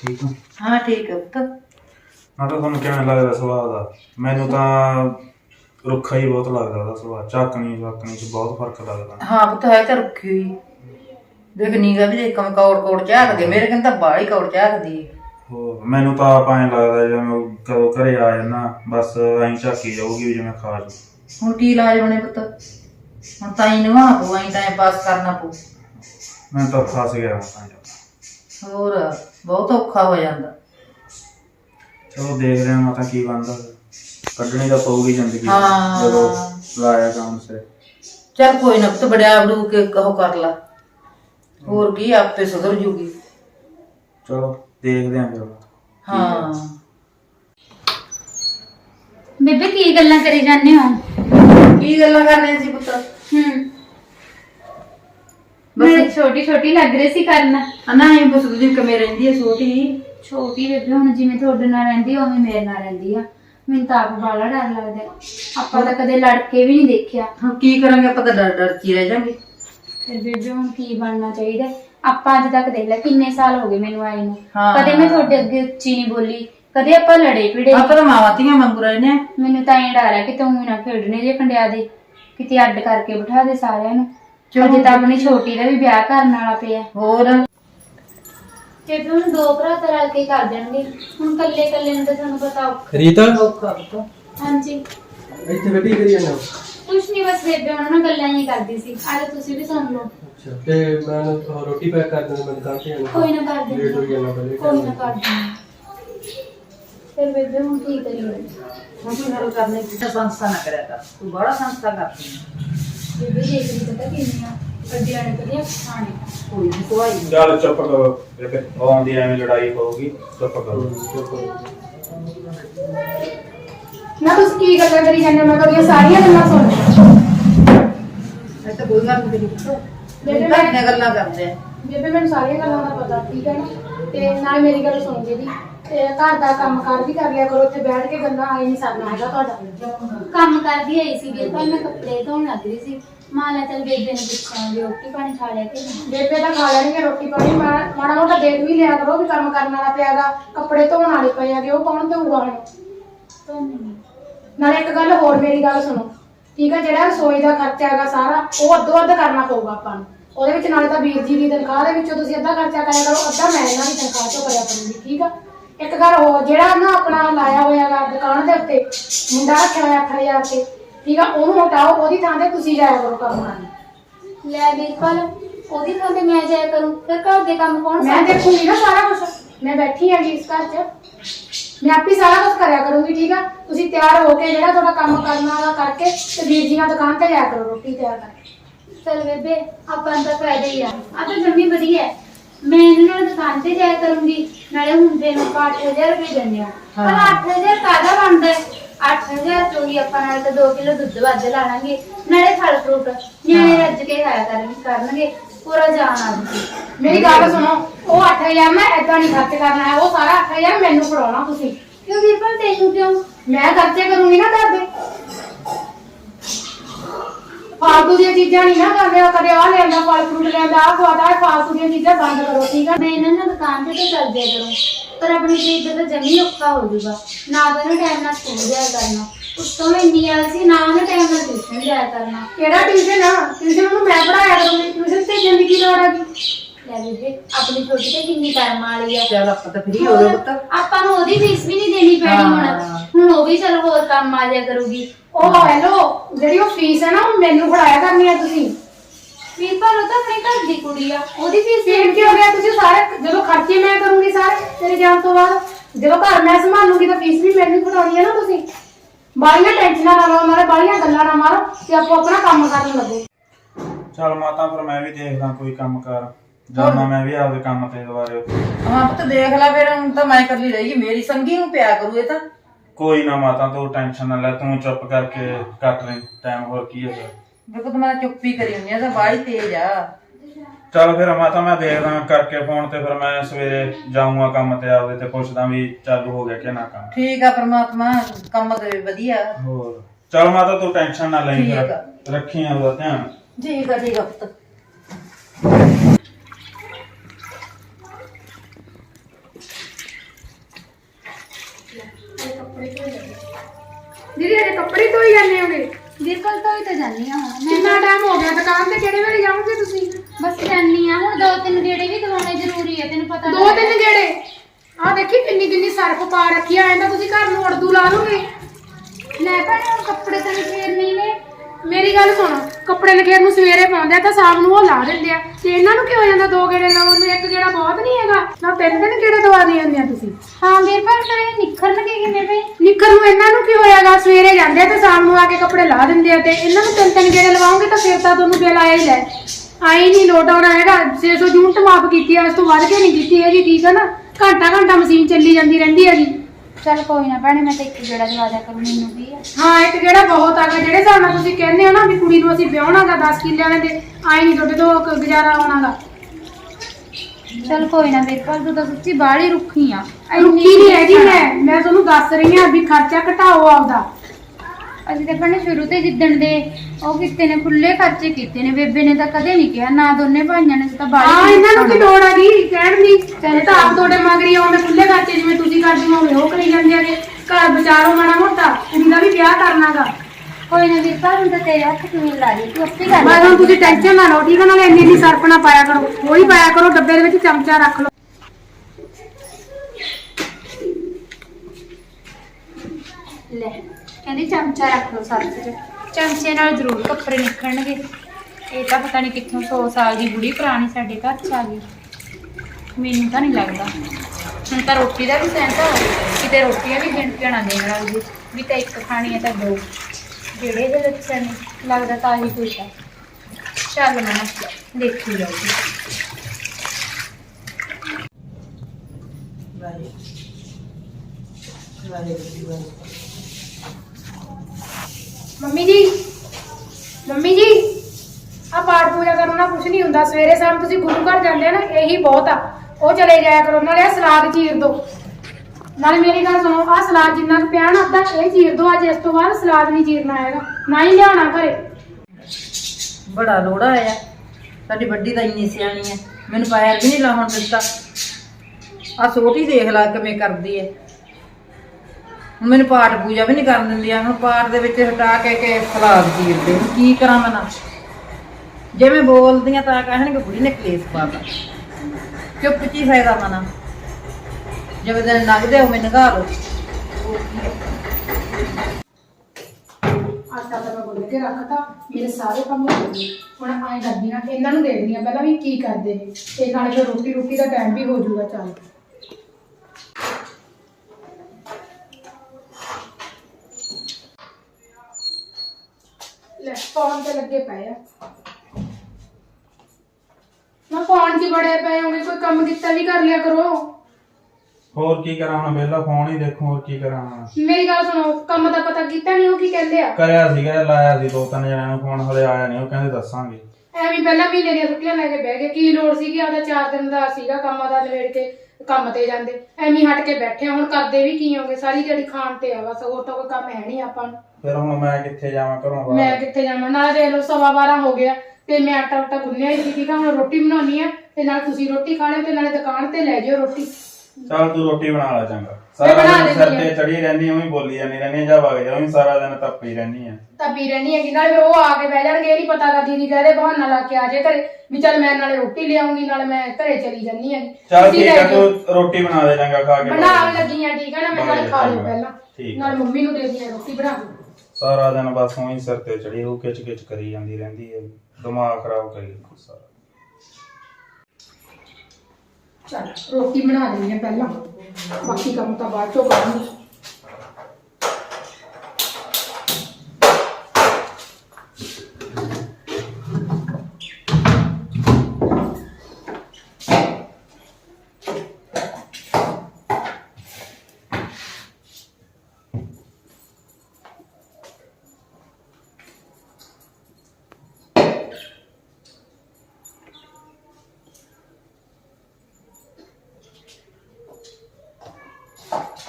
ਠੀਕ ਆ? ਹਾਂ ਠੀਕ ਹੈ ਪੁੱਤ। ਮੈਂ ਤਾਂ ਤੁਹਾਨੂੰ ਕਿਵੇਂ ਲੱਗਦਾ ਸੁਭਾਅ ਦਾ? ਮੈਨੂੰ ਤਾਂ ਰੁੱਖਾ ਹੀ ਬਹੁਤ ਲੱਗਦਾ ਉਹਦਾ ਸੁਭਾਅ। ਝਾਕਣੀ ਝਾਕਣੀ ਚ ਬਹੁਤ ਫ਼ਰਕ ਲੱਗਦਾ। ਹਾਂ ਪੁੱਤ ਹੈ ਤਾਂ ਰੁੱਖੀ ਹੋਈ। ਦੇਖ ਨੀਗਾ ਵੀ ਦੇਖ ਕਮ ਕੌੜ ਕੌੜ ਝਾਕਦੇ ਮੇਰੇ ਕਹਿੰਦਾ ਬਾਹਲੀ ਕੌੜ ਝਾਕਦੀ। ਹੈ। ਹੋਰ ਮੈਨੂੰ ਤਾਂ ਆਪ ਐਂ ਲੱਗਦਾ ਜਿਵੇਂ ਉਹ ਕਦੋਂ ਘਰੇ ਆ ਜਾਣਾ ਬਸ ਐਂ ਝਾਕੀ ਜਾਊਗੀ ਵੀ ਜਿਵੇਂ ਖਾ ਜੂ। ਹੁਣ ਕੀ ਇਲਾਜ ਬਣੇ ਪੁੱਤ? ਹੁਣ ਤਾਂ ਹੀ ਨਵਾ ਪਊ ਐਂ ਪਾਸ ਕਰਨਾ ਪਊ। ਮੈਂ ਤਾਂ ਫਸ ਗਿਆ ਹਾਂ ਤਾਂ। ਹੋਰ? ਬਹੁਤ ਔਖਾ ਹੋ ਜਾਂਦਾ। ਚਲੋ ਦੇਖ ਰਹੇ ਹਾਂ ਮਾਤਾ ਕੀ ਬਣਦਾ। ਕੱਢਣੀ ਤਾਂ ਪਊਗੀ ਜ਼ਿੰਦਗੀ ਹਾਂ। ਜਦੋਂ ਲਾਇਆ ਕੰਮ ਸੇ ਚੱਲ ਕੋਈ ਨਾ ਪੁੱਤ ਬੜਿਆ ਬੜੂ ਕੇ ਕਹੋ ਕਰ ਲਾ। ਹੋਰ ਕੀ ਆਪੇ ਸੁਧਰ ਜੂਗੀ। ਚਲੋ ਦੇਖਦੇ ਹਾਂ ਫਿਰ। ਹਾਂ। ਬੇਬੇ ਕੀ ਗੱਲਾਂ ਕਰੀ ਜਾਂਦੇ ਹੋ? ਕੀ ਗੱਲਾਂ ਕਰਨੀਆਂ ਸੀ ਪੁੱਤ? ਹੂੰ। ਮੈਂ ਛੋਟੀ ਛੋਟੀ ਲੱਗ ਰਹੀ ਸੀ ਕਰਨਾ। ਅਨਾ ਹੀ ਬਸ ਦੂਜੀ ਕਮੇ ਰਹਿੰਦੀ ਹੈ ਛੋਟੀ? ਛੋਟੀ ਬੇਬੇ ਹੁਣ ਜਿਵੇਂ ਤੁਹਾਡੇ ਨਾਲ ਰਹਿੰਦੀ ਆ, ਉਵੇਂ ਮੇਰੇ ਨਾਲ ਰਹਿੰਦੀ ਆ। ਮੈਨੂੰ ਤਾਂ ਆਪ ਬਾਲਾ ਡਰ ਲੱਗਦਾ। ਆਪਾਂ ਤਾਂ ਕਦੇ ਲੜ ਕੇ ਵੀ ਨਹੀਂ ਦੇਖਿਆ। ਹੁਣ ਕੀ ਕਰਾਂਗੇ ਆਪਾਂ ਤਾਂ ਡਰ ਡਰ ਚ ਹੀ ਰਹਿ ਜਾਾਂਗੇ। ਫਿਰ ਬੇਬੇ ਹੁਣ ਕੀ ਬਣਨਾ ਚਾਹੀਦਾ? ਹੈ? ਆਪਾਂ ਅੱਜ ਤੱਕ ਦੇਖ ਲੈ ਕਿੰਨੇ ਸਾਲ ਹੋ ਗਏ ਮੈਨੂੰ ਆਏ ਨੂੰ। ਹਾਂ। ਕਦੇ ਮੈਂ ਤੁਹਾਡੇ ਅੱਗੇ ਉੱਚੀ ਨਹੀਂ ਬੋਲੀ ਕਦੇ ਆਪਾਂ ਲੜੇ ਭਿੜੇ। ਆਪਾਂ ਤਾਂ ਮਾਵਾਂ ਧੀਆਂ ਮੰਗੂ ਰਹੇ ਨੇ ਮੈਨੂੰ ਤਾਂ ਇਹ ਡਰ ਹੈ ਕਿ ਤੂੰ ਨਾ ਖੇਡਣੇ ਜੇ ਕੰਡਿਆ ਦੇ ਕਿਤੇ ਅੱਡ ਕਰਕੇ ਬਿਠਾ ਦੇ ਸਾਰਿਆਂ ਨੂੰ। ਅਜੇ ਤਾਂ ਆਪਣੀ ਛੋਟੀ ਦਾ ਵੀ ਵਿਆਹ ਕਰਨ ਵਾਲਾ ਪਿਆ। ਹੋਰ? ਤੇ ਫਿਰ ਹੁਣ ਦੋ ਭਰਾ ਤਾਂ ਰਲ ਕੇ ਕਰ ਦੇਣਗੇ। ਹੁਣ ਕੱਲੇ ਕੱਲੇ ਨੂੰ ਤਾਂ ਤੁਹਾਨੂੰ ਪਤਾ ਔਖਾ। ਰੀਤਾ? ਔਖਾ ਪੁੱਤ। ਹਾਂਜੀ। ਇੱਥੇ ਬੈਠੀ ਕਰੀ ਜਾਂਦਾ ਕੁਛ ਨਹੀਂ ਬਸ ਬੇਬੇ ਉਹਨਾਂ ਨਾਲ ਗੱਲਾਂ ਹੀ ਕਰਦੀ ਸੀ। ਆਲੇ ਤੁਸੀਂ ਵੀ ਸੁਣ ਲਓ। ਅੱਛਾ ਤੇ ਮੈਂ ਨਾ ਰੋਟੀ ਪੈਕ ਕਰ ਦਿੰਦਾ ਮੈਂ ਦੁਕਾਨ ਤੇ ਜਾਣਾ ਕੋਈ ਨਾ ਕਰ ਲੇਟ ਹੋ ਦਿੰਦੀ ਜਾਣਾ ਪਹਿਲੇ ਕੋਈ ਨਾ ਕਰ ਦਿੰਦੀ। ਫਿਰ ਬੇਬੇ ਹੁਣ ਕੀ ਕਰੀਏ? ਹੁਣ ਕੀ ਗੱਲ ਕਰਨੇ? ਦੀ ਸੰਸਥਾ ਨਾ ਕਰਿਆ ਕਰ। ਤੂੰ ਬੜਾ ਸੰਸਥਾ ਕਰਦੀ ਹੈ। ਬੇਬੇ ਦੇਖ ਲਈ ਪਤਾ ਕਿੰਨੀ ਆ ਅੱਡੀਆਂ ਨੇ ਕਦੀਆਂ ਖਾਣੇ ਕੋਈ ਨਹੀਂ ਕੋਈ ਨੀ। ਚੱਲ ਚੁੱਪ ਕਰੋ। ਬੇਬੇ ਉਹ ਆਉਂਦੀ ਐਵੇਂ ਲੜਾਈ ਹੋਊਗੀ ਚੁੱਪ ਕਰੋ। ਨਾ ਤੁਸੀਂ ਕੀ ਗੱਲਾਂ ਕਰੀ ਜਾਂਦੇ ਹੋ? ਮੈਂ ਤੁਹਾਡੀਆਂ ਸਾਰੀਆਂ ਗੱਲਾਂ ਸੁਣ ਲਈਆਂ। ਤਾਂ ਕੋਈ ਗੱਲ ਨਹੀਂ ਬੇਬੇ ਬੇਬੇ ਮੈਂ- ਨੇ ਗੱਲਾਂ ਕਰਦੇ ਆ। ਬੇਬੇ ਮੈਨੂੰ ਸਾਰੀਆਂ ਗੱਲਾਂ ਦਾ ਪਤਾ ਠੀਕ ਹੈ ਨਾ? ਤੇ ਨਾਲ ਮੇਰੀ ਗੱਲ ਸੁਣ ਜੀ ਤੇ ਘਰ ਦਾ ਕੰਮਕਾਰ ਵੀ ਕਰ ਲਿਆ ਕਰੋ ਉੱਥੇ ਬੈਠ ਕੇ ਗੱਲਾਂ ਆਈ ਨਹੀਂ ਸਕਦਾ ਹੈਗਾ ਤੁਹਾਡਾ। ਕੰਮ ਕਰਦੀ ਆਈ ਸੀ ਪਰ ਮੈਂ ਕੱਪੜੇ ਧੋਣ ਲੱਗ ਰਹੀ ਸੀ। ਮਾਲਾ ਚੱਲ ਬੇਬੇ ਨੂੰ ਪੁੱਛਾਂ ਵੀ ਰੋਟੀ ਪਾਣੀ ਖਾ ਲਿਆ ਕਿ ਨਹੀਂ। ਬੇਬੇ ਤਾਂ ਖਾ ਲੈਣਗੇ ਰੋਟੀ ਪਾਣੀ ਮਾ- ਮਾੜਾ ਮੋਟਾ ਦੇਖ ਵੀ ਲਿਆ ਕਰੋ ਵੀ ਕੰਮ ਕਰਨ ਵਾਲਾ ਪਿਆਗਾ ਕੱਪੜੇ ਧੋਣ ਵਾਲੇ ਪਏ ਆਗੇ ਉਹ ਕੌਣ ਧੋਊਗਾ ਹੁਣ? ਧੋਣੇ ਨਾਲੇ ਇੱਕ ਗੱਲ ਹੋਰ ਮੇਰੀ ਗੱਲ ਸੁਣੋ। ਠੀਕ ਹੈ ਜਿਹੜਾ ਰਸੋਈ ਦਾ ਖਰਚਾ ਹੈਗਾ ਸਾਰਾ ਉਹ ਅੱਧੋ ਅੱਧ ਕਰਨਾ ਪਊਗਾ ਆਪਾਂ ਨੂੰ। ਉਹਦੇ ਵਿੱਚ ਨਾਲੇ ਤਾਂ ਵੀਰ ਜੀ ਦੀ ਤਨਖਾਹ ਦੇ ਵਿੱਚੋਂ ਤੁਸੀਂ ਅੱਧਾ ਖਰਚਾ ਕਰਿਆ ਕਰੋ ਅੱਧਾ ਮੈਂ ਇਹਨਾਂ ਦੀ ਤਨਖਾਹ ਚੋਂ ਕਰਿਆ ਕਰੂੰਗੀ ਠੀਕ ਆ? ਇੱਕ ਗੱਲ ਹੋਰ ਜਿਹੜਾ ਨਾ ਆਪਣਾ ਲਾਇਆ ਹੋਇਆ ਗਾ ਦੁਕਾਨ ਦੇ ਉੱਤੇ ਮੁੰਡਾ ਰੱਖਿਆ ਹੋਇਆ 8000 ਤੇ ਠੀਕ ਆ? ਉਹਨੂੰ ਹਟਾਓ ਉਹਦੀ ਥਾਂ ਤੇ ਤੁਸੀਂ ਜਾਇਆ ਕਰੋ ਕੰਮ ਕਰਨ। ਲੈ ਵੀਰਪਾਲ ਉਹਦੀ ਥਾਂ ਤੇ ਮੈਂ ਜਾਇਆ ਕਰੂੰ ਫਿਰ ਘਰ ਦੇ ਕੰਮ ਕੌਣ ਮੈਂ ਸਾਂਭੇ? ਦੇਖੂੰਗੀ ਨਾ ਸਾਰਾ ਕੁਝ ਮੈਂ ਬੈਠੀ ਹਾਂ ਜੀ ਇਸ ਘਰ 'ਚ। ਮੈਂ ਆਪੇ ਸਾਰਾ ਕੁਝ ਕਰਿਆ ਕਰੂੰਗੀ ਠੀਕ ਆ? ਤੁਸੀਂ ਤਿਆਰ ਹੋ ਕੇ ਜਿਹੜਾ ਤੁਹਾਡਾ ਕੰਮ ਕਰਨ ਵਾਲਾ ਕਰਕੇ ਤੇ ਵੀਰ ਜੀ ਨਾਲ ਦੁਕਾਨ ਤੇ ਜਾਇਆ ਕਰੋ ਰੋਟੀ ਤਿਆਰ ਕਰਕੇ। ਚਲ ਬੇਬੇ ਆਪਾਂ ਨੂੰ ਤਾਂ ਫਾਇਦਾ ਹੀ ਆ। ਆ ਤਾਂ ਜੰਮੀ ਵਧੀਆ ਹੈ। ਮੈਂ ਇਹਨਾਂ ਨਾਲ ਦੁਕਾਨ ਤੇ ਜਾਇਆ ਕਰੂੰਗੀ ਨਾਲੇ ਹੁੰਦੇ ਨੂੰ ਆਪਾਂ 8000 ਰੁਪਏ ਦਿੰਦੇ ਆ ਪਰ 8000 ਕਾਹਦਾ ਬਣਦਾ ਹੈ? 8000 ਚੋਂ ਹੀ ਆਪਾਂ ਨਾਲ ਤਾਂ 2 ਕਿਲੋ ਦੁੱਧ ਵੱਧ ਲਾ ਲਾਂਗੇ। ਨਾਲੇ ਫਲ ਫਰੂਟ ਨਿਆਣੇ ਰੱਜ ਕੇ ਖਾਇਆ ਕਰਨਗੇ ਕਰਨਗੇ ਪੂਰਾ ਜਾਨ ਆ ਜੂਗੀ। ਮੇਰੀ ਗੱਲ ਸੁਣੋ ਉਹ 8000 ਮੈਂ ਏਦਾਂ ਨਹੀਂ ਖਰਚ ਕਰਨਾ ਹੈ ਉਹ ਸਾਰਾ 8000 ਮੈਨੂੰ ਫੜਾਉਣਾ ਤੁਸੀਂ। ਕਿਉਂ ਵੀਰਪਾਲ ਤੈਨੂੰ ਕਿਉਂ? ਮੈਂ ਖਰਚੇ ਕਰੂੰਗੀ ਨਾ ਘਰ ਦੇ। ਫਾਲਤੂ ਦੀਆਂ ਚੀਜ਼ਾਂ ਨਹੀਂ ਨਾ ਕਰਦੇ ਕਦੇ ਆ ਲੈਂਦਾ ਫਲ ਫਰੂਟ ਲੈਂਦਾ ਆ ਖਵਾਦਾ ਫਾਲਤੂ ਦੀਆਂ ਚੀਜ਼ਾਂ ਬੰਦ ਕਰੋ ਠੀਕ ਆ? ਮੈਂ ਇਹਨਾਂ ਨਾਲ ਦੁਕਾਨ ਤੇ ਤਾਂ ਚੱਲ ਜਾਇਆ ਕਰੂੰ ਪਰ ਆਪਣੀ ਚੀਜ਼ ਦਾ ਤਾਂ ਜਮੀ ਔਖਾ ਹੋ ਜਾਊਗਾ। ਨਾ ਤਾਂ ਟਾਈਮ ਨਾਲ ਸਕੂਲ ਜਾਇਆ ਕਰਨਾ ਉੱਤੋਂ ਮੈਂ ਇੰਨੀ ਆਲਸੀ ਨਾ ਉਹਨੇ ਟਾਈਮ ਨਾਲ ਟਿਊਸ਼ਨ ਜਾਇਆ ਕਰਨਾ। ਕਿਹੜਾ ਟਿਊਸ਼ਨ ਆ? ਟਿਊਸ਼ਨ ਨੂੰ ਮੈਂ ਪੜਾਇਆ ਕਰੂੰਗੀ ਟਿਊਸ਼ਨ ਤੇ ਜ਼ਿੰਦਗੀ ਲੋੜ ਲੈ ਬੀਬੀ ਆਪਣੀ ਛੋਟੀ ਤੇ ਕਿੰਨੀ ਕਰਮ ਵਾਲੀ ਆ। ਚੱਲ ਆਪਾਂ ਤਾਂ ਫਰੀ ਹੋ ਗਏ ਪੁੱਤ। ਆਪਾਂ ਨੂੰ ਉਹਦੀ ਫੀਸ ਵੀ ਨਹੀਂ ਦੇਣੀ ਪੈਣੀ ਹੁਣ। ਹੁਣ ਉਹ ਵੀ ਚਲ ਹੋਰ ਕੰਮ ਆ ਜਾਇਆ ਕਰੂਗੀ। ਉਹ ਹੈਲੋ ਜਿਹੜੀ ਉਹ ਫੀਸ ਹੈ ਨਾ ਉਹ ਮੈਨੂੰ ਫੜਾਇਆ ਕਰਨੀ ਆ ਤੁਸੀਂ। ਵੀਰਪਾਲ ਉਹ ਤਾਂ ਆਪਣੇ ਘਰ ਦੀ ਕੁੜੀ ਆ ਉਹਦੀ ਫੀਸ ਫੇਰ ਕੀ ਹੋ ਗਿਆ? ਤੁਸੀਂ ਸਾਰੇ ਜਦੋਂ ਖਰਚੇ ਮੈਂ ਕਰੂੰਗੀ ਸਾਰੇ ਤੇਰੇ ਜਾਣ ਤੋਂ ਬਾਅਦ ਜਦੋਂ ਘਰ ਮੈਂ ਸੰਭਾਲੂਗੀ ਤਾਂ ਫੀਸ ਵੀ ਮੈਨੂੰ ਫੜਾਉਣੀ ਹੈ ਨਾ ਤੁਸੀਂ। ਬਾਲੀਆਂ ਟੈਨਸ਼ਨਾਂ ਨਾ ਲਓ ਨਾਲੇ ਬਾਲੀਆਂ ਗੱਲਾਂ ਨਾ ਮਾਰੋ ਤੇ ਆਪੋ ਆਪਣਾ ਕੰਮ ਕਰਨ ਲੱਗੋ। ਚੱਲ ਮਾਤਾ ਫਿਰ ਮੈਂ ਵੀ ਦੇਖਦਾ ਕੋਈ ਕੰਮ ਕਰ। ਜਾਣਾ ਮੈਂ ਵੀ ਆਪਦੇ ਕੰਮ ਤੇ ਦੁਬਾਰੇ। ਹਾਂ ਪੁੱਤ ਦੇਖ ਲੈ ਫਿਰ ਹੁਣ ਤਾਂ ਮੈਂ ਇਕੱਲੀ ਰਹੀ ਮੇਰੀ ਸੰਗੀ ਨੂੰ ਪਿਆ ਕਰੂ ਇਹ ਤਾਂ। ਕੋਈ ਨਾ ਮਾਤਾ ਤੂੰ ਟੈਨਸ਼ਨ ਨਾ ਲੈ ਤੂੰ ਚੁੱਪ ਕਰਕੇ ਕੱਟ ਲੈ ਟਾਈਮ ਹੋਰ ਕੀ ਹੈ ਫਿਰ ਦੇਖੋ ਤਾਂ ਮੈਂ ਚੁੱਪ ਹੀ ਕਰੀ ਹੁੰਦੀ ਆ ਤਾਂ ਬਾਹਲੀ ਤੇਜ਼ ਆ। ਚੱਲ ਫਿਰ ਮਾਤਾ ਮੈਂ ਦੇਖਦਾ ਕਰਕੇ ਫੋਨ ਤੇ ਫਿਰ ਮੈਂ ਸਵੇਰੇ ਜਾਊਂਗਾ ਕੰਮ ਤੇ ਆਪਦੇ ਤੇ ਪੁੱਛਦਾ ਵੀ ਚਾਲੂ ਹੋ ਗਿਆ ਕਿ ਨਾ ਕੰਮ। ਠੀਕ ਆ ਪਰਮਾਤਮਾ ਕੰਮ ਕਰੇ ਵਧੀਆ। ਹੋਰ। ਚੱਲ ਮਾਤਾ ਤੂੰ ਟੈਨਸ਼ਨ ਨਾ ਲਈ ਠੀਕ ਆ। ਫਿਰ ਰੱਖੀ ਆਪਦਾ ਧਿਆਨ। ਠੀਕ ਆ ਠੀਕ ਆ ਪੁੱਤ ਕੱਪੜੇ ਧੋਈ ਜਾਂਦੇ ਦੀਦੀ ਅਜੇ ਕੱਪੜੇ ਧੋਈ ਜਾਂਦੇ ਹੋਗੇ? ਬਿਲਕੁਲ ਤੋਂ ਹੀ ਤਾਂ ਜਾਨੀ ਆ ਹੁਣ। ਮੈਂ ਕਿੰਨਾ ਟਾਈਮ ਹੋ ਗਿਆ ਦੁਕਾਨ ਤੇ? ਕਿਹੜੇ ਵੇਲੇ ਜਾਓਗੇ ਤੁਸੀਂ? ਬਸ ਜਾਨੀ ਆ। ਹੁਣ ਦੋ ਤਿੰਨ ਗੇੜੇ ਵੀ ਦਵਾਉਣੇ ਜ਼ਰੂਰੀ ਹੈ ਤੈਨੂੰ ਪਤਾ ਦੋ ਤਿੰਨ ਗੇੜੇ? ਆ ਦੇਖੀ ਕਿੰਨੀ ਕਿੰਨੀ ਸਰਫ ਪਾ ਰੱਖੀ ਆ। ਐਂਦਾ ਤੁਸੀਂ ਘਰ ਨੂੰ ਅੜਦੂ ਲਾ ਲੋਗੇ ਲੈ ਭੈਣੇ ਹੁਣ ਕੱਪੜੇ ਤਾਂ ਫੇਰਨੇ ਨੇ। ਮੇਰੀ ਗੱਲ ਸੁਣ ਕੱਪੜੇ ਲਗੇਰ ਨੂੰ ਸਵੇਰੇ ਪਾਉਂਦੇ ਆ ਤਾਂ ਸ਼ਾਮ ਨੂੰ ਉਹ ਲਾ ਦਿੰਦੇ ਆ। ਤੇ ਇਹਨਾਂ ਨੂੰ ਕੀ ਹੋ ਜਾਂਦਾ ਦੋ ਗੇੜੇ ਲਾਉਣ ਨੂੰ? ਇੱਕ ਗੇੜਾ ਬਹੁਤ ਨਹੀਂ ਹੈਗਾ। ਨਾ ਤਿੰਨ ਤਿੰਨ ਗੇੜੇ ਦਵਾ ਦੇ ਜਾਂਦੇ ਆ ਤੁਸੀਂ। ਹਾਂ ਵੀਰ ਪਰ ਫਿਰ ਇਹ ਨਿਖਰਨਗੇ ਕਿਵੇਂ ਭਈ। ਨਿੱਕਰ ਨੂੰ ਇਹਨਾਂ ਨੂੰ ਕੀ ਹੋਇਆਗਾ ਸਵੇਰੇ ਜਾਂਦੇ ਆ ਤੇ ਸ਼ਾਮ ਨੂੰ ਆ ਕੇ ਕੱਪੜੇ ਲਾ ਦਿੰਦੇ ਆ ਤੇ ਇਹਨਾਂ ਨੂੰ ਤਿੰਨ ਤਿੰਨ ਗੇੜੇ ਲਵਾਉਂਗੇ ਤਾਂ ਫਿਰ ਤਾਂ ਤੁਹਾਨੂੰ ਬਿੱਲ ਆਇਆ ਹੀ ਲੈ। ਆਈ ਨਹੀਂ ਲੋਟ ਆਉਣਾ ਹੈਗਾ। 600 ਯੂਨਿਟ ਮਾਫ ਕੀਤੀ ਆ ਇਸ ਤੋਂ ਵੱਧ ਕੇ ਨਹੀਂ ਕੀਤੀ ਹੈਗੀ? ਠੀਕ ਹੈ ਨਾ? ਘੰਟਾ ਘੰਟਾ ਮਸ਼ੀਨ ਚੱਲੀ ਜਾਂਦੀ ਰਹਿੰਦੀ ਹੈਗੀ। ਚੱਲ ਕੋਈ ਨਾ ਭੈਣੇ ਮੈਂ ਤਾਂ ਇੱਕ ਗੇੜਾ ਦਵਾ ਦਿਆ ਕਰੂ ਮੈਨੂੰ ਵੀ ਆ। ਹਾਂ ਇੱਕ ਜਿਹੜਾ ਬਹੁਤ ਆਗਾ ਜਿਹੜੇ ਹਿਸਾਬ ਨਾਲ ਤੁਸੀਂ ਕਹਿੰਦੇ ਹੋ ਨਾ ਵੀ ਕੁੜੀ ਨੂੰ ਅਸੀਂ ਵਿਆਹਣਾਗਾ 10 ਕਿੱਲਿਆਂ ਦੇ ਆਈ ਨਹੀਂ ਤੁਹਾਡੇ ਤੋਂ ਕ- ਗੁਜ਼ਾਰਾ ਹੋਣਾਗਾ ਚੱਲ ਕੋਈ ਨਾ ਵੀਰ ਪਰ ਤੂੰ ਤਾਂ ਸੱਚੀ ਬਾਹਲੀ ਰੁੱਖੀ ਆ। ਰੁਕੀ ਨਹੀਂ ਹੈਗੀ ਮੈਂ ਮੈਂ ਤੁਹਾਨੂੰ ਦੱਸ ਰਹੀ ਹਾਂ ਵੀ ਖਰਚਾ ਘਟਾਓ ਆਪਦਾ। ਅਸੀਂ ਤਾਂ ਭੈਣੇ ਸ਼ੁਰੂ ਤੇ ਜਿੱਦਣ ਦੇ ਉਹ ਕੀਤੇ ਨੇ ਖੁੱਲੇ ਖਰਚੇ ਕੀਤੇ ਨੇ ਬੇਬੇ ਨੇ ਤਾਂ ਕਦੇ ਨਹੀਂ ਕਿਹਾ ਨਾ ਦੋਨੇ ਭਾਈਆਂ ਨੇ ਤਾਂ ਬਾਹਲੀ ਹਾਂ ਇਹਨਾਂ ਨੂੰ ਕੀ। ਲੋੜ ਹੈਗੀ ਕਹਿਣ ਦੀ। ਇਹ ਤਾਂ ਆਪ ਤੁਹਾਡੇ ਮਗਰੀ ਆਉਂਦੇ ਖੁੱਲੇ ਖਰਚੇ ਜਿਵੇਂ ਤੁਸੀਂ ਕਰਦੇ ਹੋਵੇ ਉਹ ਕਰੀ ਜਾਂਦੇ ਆਗੇ ਘਰ ਵਿਚਾਰੋ ਮਾੜਾ ਮੋਟਾ ਕੁੜੀ ਦਾ ਵੀ ਵਿਆਹ ਕਰਨਾਗਾ ਕੋਈ ਨਾ ਵੀਰ ਪਰ ਤਾਂ ਤੇਰੇ ਹੱਥ ਕਿਵੇਂ ਲਾ ਲਈ? ਤੂੰ ਆਪੇ ਕਰ ਬਸ ਹੁਣ ਤੁਸੀਂ ਟੈਨਸ਼ਨ ਨਾ ਲਓ ਠੀਕ ਹੈ ਨਾਲੇ ਇੰਨੀ ਇੰਨੀ ਸਰਫ ਨਾ ਪਾਇਆ ਕਰੋ ਥੋੜੀ ਪਾਇਆ ਕਰੋ ਡੱਬੇ ਦੇ ਵਿੱਚ ਚਮਚਾ ਰੱਖ ਲਓ ਲੈ ਕਹਿੰਦੀ ਚਮਚਾ ਰੱਖ ਲਓ ਸੱਤ 'ਚ ਚਮਚੇ ਨਾਲ ਜ਼ਰੂਰ ਕੱਪੜੇ ਨਿਕਲਣਗੇ। ਇਹ ਤਾਂ ਪਤਾ ਨਹੀਂ ਕਿੱਥੋਂ 100 ਸਾਲ ਦੀ ਬੁੜੀ ਪੁਰਾਣੀ ਸਾਡੇ ਘਰ 'ਚ ਆ ਗਈ। ਮੈਨੂੰ ਤਾਂ ਨਹੀਂ ਲੱਗਦਾ। ਹੁਣ ਤਾਂ ਰੋਟੀ ਦਾ ਵੀ ਸੈਂਸ ਕਿਤੇ ਰੋਟੀਆਂ ਵੀ ਗਿਣ ਨਾ ਦੇਣ ਲੱਗ ਗਈ ਵੀ ਤਾਂ ਇੱਕ ਖਾਣੀ ਹੈ ਤਾਂ ਦੋ। ਜਿਹੜੇ ਦੇ ਲੱਛਣ ਨੇ, ਲੱਗਦਾ ਤਾਂ ਹੀ ਕੁਛ ਆ। ਚੱਲ ਮੈਂ ਦੇਖੀ ਜਾਊਗੀ ਮੰਮੀ ਜੀ ਮੰਮੀ ਜੀ ਆ ਪਾਠ ਪੂਜਾ ਕਰਨਾ ਨਾਲ ਕੁਝ ਨਹੀਂ ਹੁੰਦਾ। ਸਵੇਰੇ ਸ਼ਾਮ ਤੁਸੀਂ ਗੁਰੂ ਘਰ ਜਾਂਦੇ ਆ ਨਾ, ਇਹੀ ਬਹੁਤ ਆ। ਉਹ ਚਲੇ ਜਾਇਆ ਕਰੋ, ਨਾਲੇ ਆਹ ਸਲਾਦ ਚੀਰ ਦੋ। ਨਾਲੇ ਮੇਰੀ ਗੱਲ ਸੁਣੋ ਆ ਸਲਾਦ ਜਿੰਨਾ ਕੁ ਪਿਆ ਨਾ, ਅੱਧਾ ਇਹ ਚੀਰ ਦੋ, ਅੱਜ ਇਸ ਤੋਂ ਬਾਅਦ ਸਲਾਦ ਨਹੀਂ ਚੀਰਨਾ ਹੈਗਾ। ਨਾ ਹੀ ਲਿਆਉਣਾ ਘਰੇ। ਬੜਾ ਲੋੜਾ ਆਇਆ ਸਾਡੀ ਵੱਡੀ ਤਾਂ ਇੰਨੀ ਸਿਆਣੀ ਹੈ ਮੈਨੂੰ ਪੈਰ ਵੀ ਨਹੀਂ ਲਾਉਣ ਦਿੱਤਾ। ਆ ਛੋਟੀ ਦੇਖ ਲੈ ਕਿਵੇਂ ਕਰਦੀ ਹੈ ਹੁਣ ਮੈਨੂੰ ਪਾਠ ਪੂਜਾ ਵੀ ਨਹੀਂ ਕਰਨ ਦਿੰਦੀ ਆ ਹੁਣ ਪਾਠ ਦੇ ਵਿੱਚ ਹਟਾ ਕੇ ਕੇ ਸਲਾਦ ਚੀਰਦੇ ਹੁਣ ਕੀ ਕਰਾਂ ਮੈਂ ਨਾ? ਜੇ ਮੈਂ ਬੋਲਦੀ ਆ ਤਾਂ ਕਹਿਣਗੇ ਬੁੜੀ ਨੇ ਕਲੇਸ਼ ਪਾਤਾ। ਚੁੱਪ ਚੀ ਫਾਇਦਾ ਮਨਾ ਜਿਵੇਂ ਦਿਨ ਲੰਘਦੇ ਹੋ ਮੈਨੂੰ ਨਗਾ ਲਓ ਆਟਾ ਤਾਂ ਮੈਂ ਗੁੰਨ ਕੇ ਰੱਖਤਾ, ਮੇਰੇ ਸਾਰੇ ਕੰਮ ਹੋ ਗਏ। ਹੁਣ ਆਏ ਕਰਦੀ ਆ ਇਹਨਾਂ ਨੂੰ ਦੇਖਦੀ ਆ ਪਹਿਲਾਂ ਵੀ ਕੀ ਕਰਦੇ। ਨੇ ਤੇ ਨਾਲੇ ਫਿਰ ਰੋਟੀ ਰੋਟੀ ਦਾ ਟਾਈਮ ਵੀ ਹੋ ਜਾਊਗਾ, ਚੱਲ। ਫੋਨ ਤੇ ਲੱਗੇ ਪਏ ਆ। ਫੋਨ 'ਚ ਹੀ ਬੜੇ ਪਏ ਹੋਗੇ ਕੋਈ ਕੰਮ ਕੀਤਾ ਵੀ ਕਰ ਲਿਆ ਕਰੋ। ਹੋਰ ਕੀ ਕਰਾਂ ਹੁਣ ਵਿਹਲਾ ਫੋਨ ਹੀ ਦੇਖੋ ਹੋਰ ਕੀ ਕਰਾਂ ਹੁਣ। ਮੇਰੀ ਗੱਲ ਸੁਣੋ ਕੰਮ ਦਾ ਪਤਾ ਕੀਤਾ ਨਹੀਂ ਉਹ ਕੀ ਕਹਿੰਦੇ ਆ? ਕਰਿਆ ਸੀਗਾ ਲਾਇਆ ਸੀ ਦੋ ਤਿੰਨ ਜਣਿਆਂ ਨੂੰ ਫੋਨ ਹਲੇ ਆਇਆ ਨਹੀਂ ਉਹ ਕਹਿੰਦੇ ਦੱਸਾਂਗੇ। ਐਵੇਂ ਪਹਿਲਾਂ ਮਹੀਨੇ ਦੀਆਂ ਛੁੱਟੀਆਂ ਲੈ ਕੇ ਬਹਿ ਗਏ ਕੀ ਲੋੜ ਸੀਗੀ ਆਪਦਾ 4 ਦਿਨ ਦਾ ਸੀਗਾ ਕੰਮ ਦਾ ਨਵੇੜ ਕੇ ਕੰਮ ਤੇ ਜਾਂਦੇ। ਐਵੇਂ ਹੀ ਹਟ ਕੇ ਬੈਠੇ ਆ, ਹੁਣ ਕਰਦੇ ਵੀ ਕੀ ਹੋਗੇ ਸਾਰੀ ਜਿਹੜੀ ਖਾਣ ਤੇ ਆ ਬਸ ਹੋਰ ਤਾਂ ਕੋਈ ਕੰਮ ਹੈ ਨਹੀਂ ਆਪਾਂ ਨੂੰ। ਫਿਰ ਹੁਣ ਮੈਂ ਕਿੱਥੇ ਜਾਵਾਂ ਘਰੋਂ ਮੈਂ ਬਾਹਰ ਕਿੱਥੇ ਜਾਵਾਂ? ਨਾਲ ਦੇਖ ਲਓ ਸਵਾ ਬਾਰਾਂ ਹੋ ਗਿਆ ਤੇ ਮੈਂ ਆਟਾ ਉਟਾ ਗੁੰਨਿਆ ਹੀ ਸੀ ਠੀਕ ਆ ਹੁਣ ਰੋਟੀ ਬਣਾਉਣੀ ਆ ਤੇ ਨਾਲ ਤੁਸੀਂ ਰੋਟੀ ਖਾ ਲਿਓ ਤੇ ਨਾਲੇ ਦੁਕਾਨ ਤੇ ਲੈ ਜਿਓ ਰੋਟੀ। ਚੱਲ ਤੂੰ ਰੋਟੀ ਬਣਾ ਲੈ ਚੰਗਾ। ਸਾਰਾ ਬਣਾ ਦਿਨ ਸਿਰ ਤੇ ਚੜੀ ਰਹਿੰਦੀ ਉਹੀ ਬੋਲੀ ਜਾਂਦੀ ਰਹਿੰਦੀ ਜਾ ਵਗ ਜਾ ਉਹੀ ਸਾਰਾ ਦਿਨ ਤੱਪੀ ਰਹਿੰਦੀ ਆ। ਤਾਂ ਪੀ ਰਹਿਣੀ ਹੈਗੀ ਨਾਲੇ ਫਿਰ ਉਹ ਆ ਕੇ ਬਹਿ ਜਾਣਗੇ ਇਹ ਨਹੀਂ ਪਤਾ ਗਾ ਦੀਦੀ ਕਹਦੇ ਬਹਾਨਾ ਲਾ ਕੇ ਆ ਜੇ ਘਰੇ ਵੀ ਚੱਲ ਮੈਂ ਨਾਲੇ ਰੋਟੀ ਲਿਆਉਂਗੀ ਨਾਲੇ ਮੈਂ ਘਰੇ ਚਲੀ ਜਾਨੀ ਹੈਗੀ। ਚੱਲ ਤੁਸੀਂ ਠੀਕ ਲੈ ਆ ਜਿਓ। ਤੂੰ ਰੋਟੀ ਬਣਾ ਦੇ ਚੰਗਾ ਖਾ ਕੇ ਬਣਾਉਣ ਲੱਗੀ ਆ ਠੀਕ ਆ ਨਾ ਮੈਂ ਨਾਲ ਖਾ ਲਿਓ। ਪਹਿਲਾਂ। ਠੀਕ ਆ। ਨਾਲ ਮੰਮੀ ਨੂੰ ਦੇ ਦਿਆਂ ਰੋਟੀ ਬਣਾ ਕੇ ਸਾਰਾ ਦਿਨ ਬਸ ਉਹੀ ਸਿਰ ਤੇ ਚੜੀ ਹੋ ਕਿਚ ਕਿਚ ਕਰੀ ਜਾਂਦੀ ਰਹਿੰਦੀ ਹੈ। ਦਿਮਾਗ ਖਰਾਬ ਕਰੀ ਜਾਂਦਾ ਸਾਰਾ। ਚੱਲ, ਰੋਟੀ ਬਣਾ ਲੈਣੀ ਆ ਪਹਿਲਾਂ। ਬਾਕੀ ਕੰਮ ਤਾਂ ਬਾਅਦ ਚੋਂ ਕਰਾਂਗੇ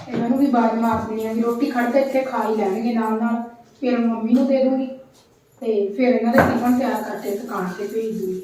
ਇਹਨਾਂ ਨੂੰ ਵੀ ਬਾਜ ਮਾਰ ਆ ਵੀ ਰੋਟੀ ਖੜ ਕੇ ਇੱਥੇ ਖਾ ਹੀ ਲੈਣਗੇ ਨਾਲ ਨਾਲ, ਫਿਰ ਮੰਮੀ ਨੂੰ ਦੇ ਦੂੰਗੀ। ਤੇ ਫਿਰ ਇਹਨਾਂ ਦੇ ਟਿਫਨ ਤਿਆਰ ਕਰਕੇ ਦੁਕਾਨ ਤੇ ਭੇਜ ਦੂੰਗੀ।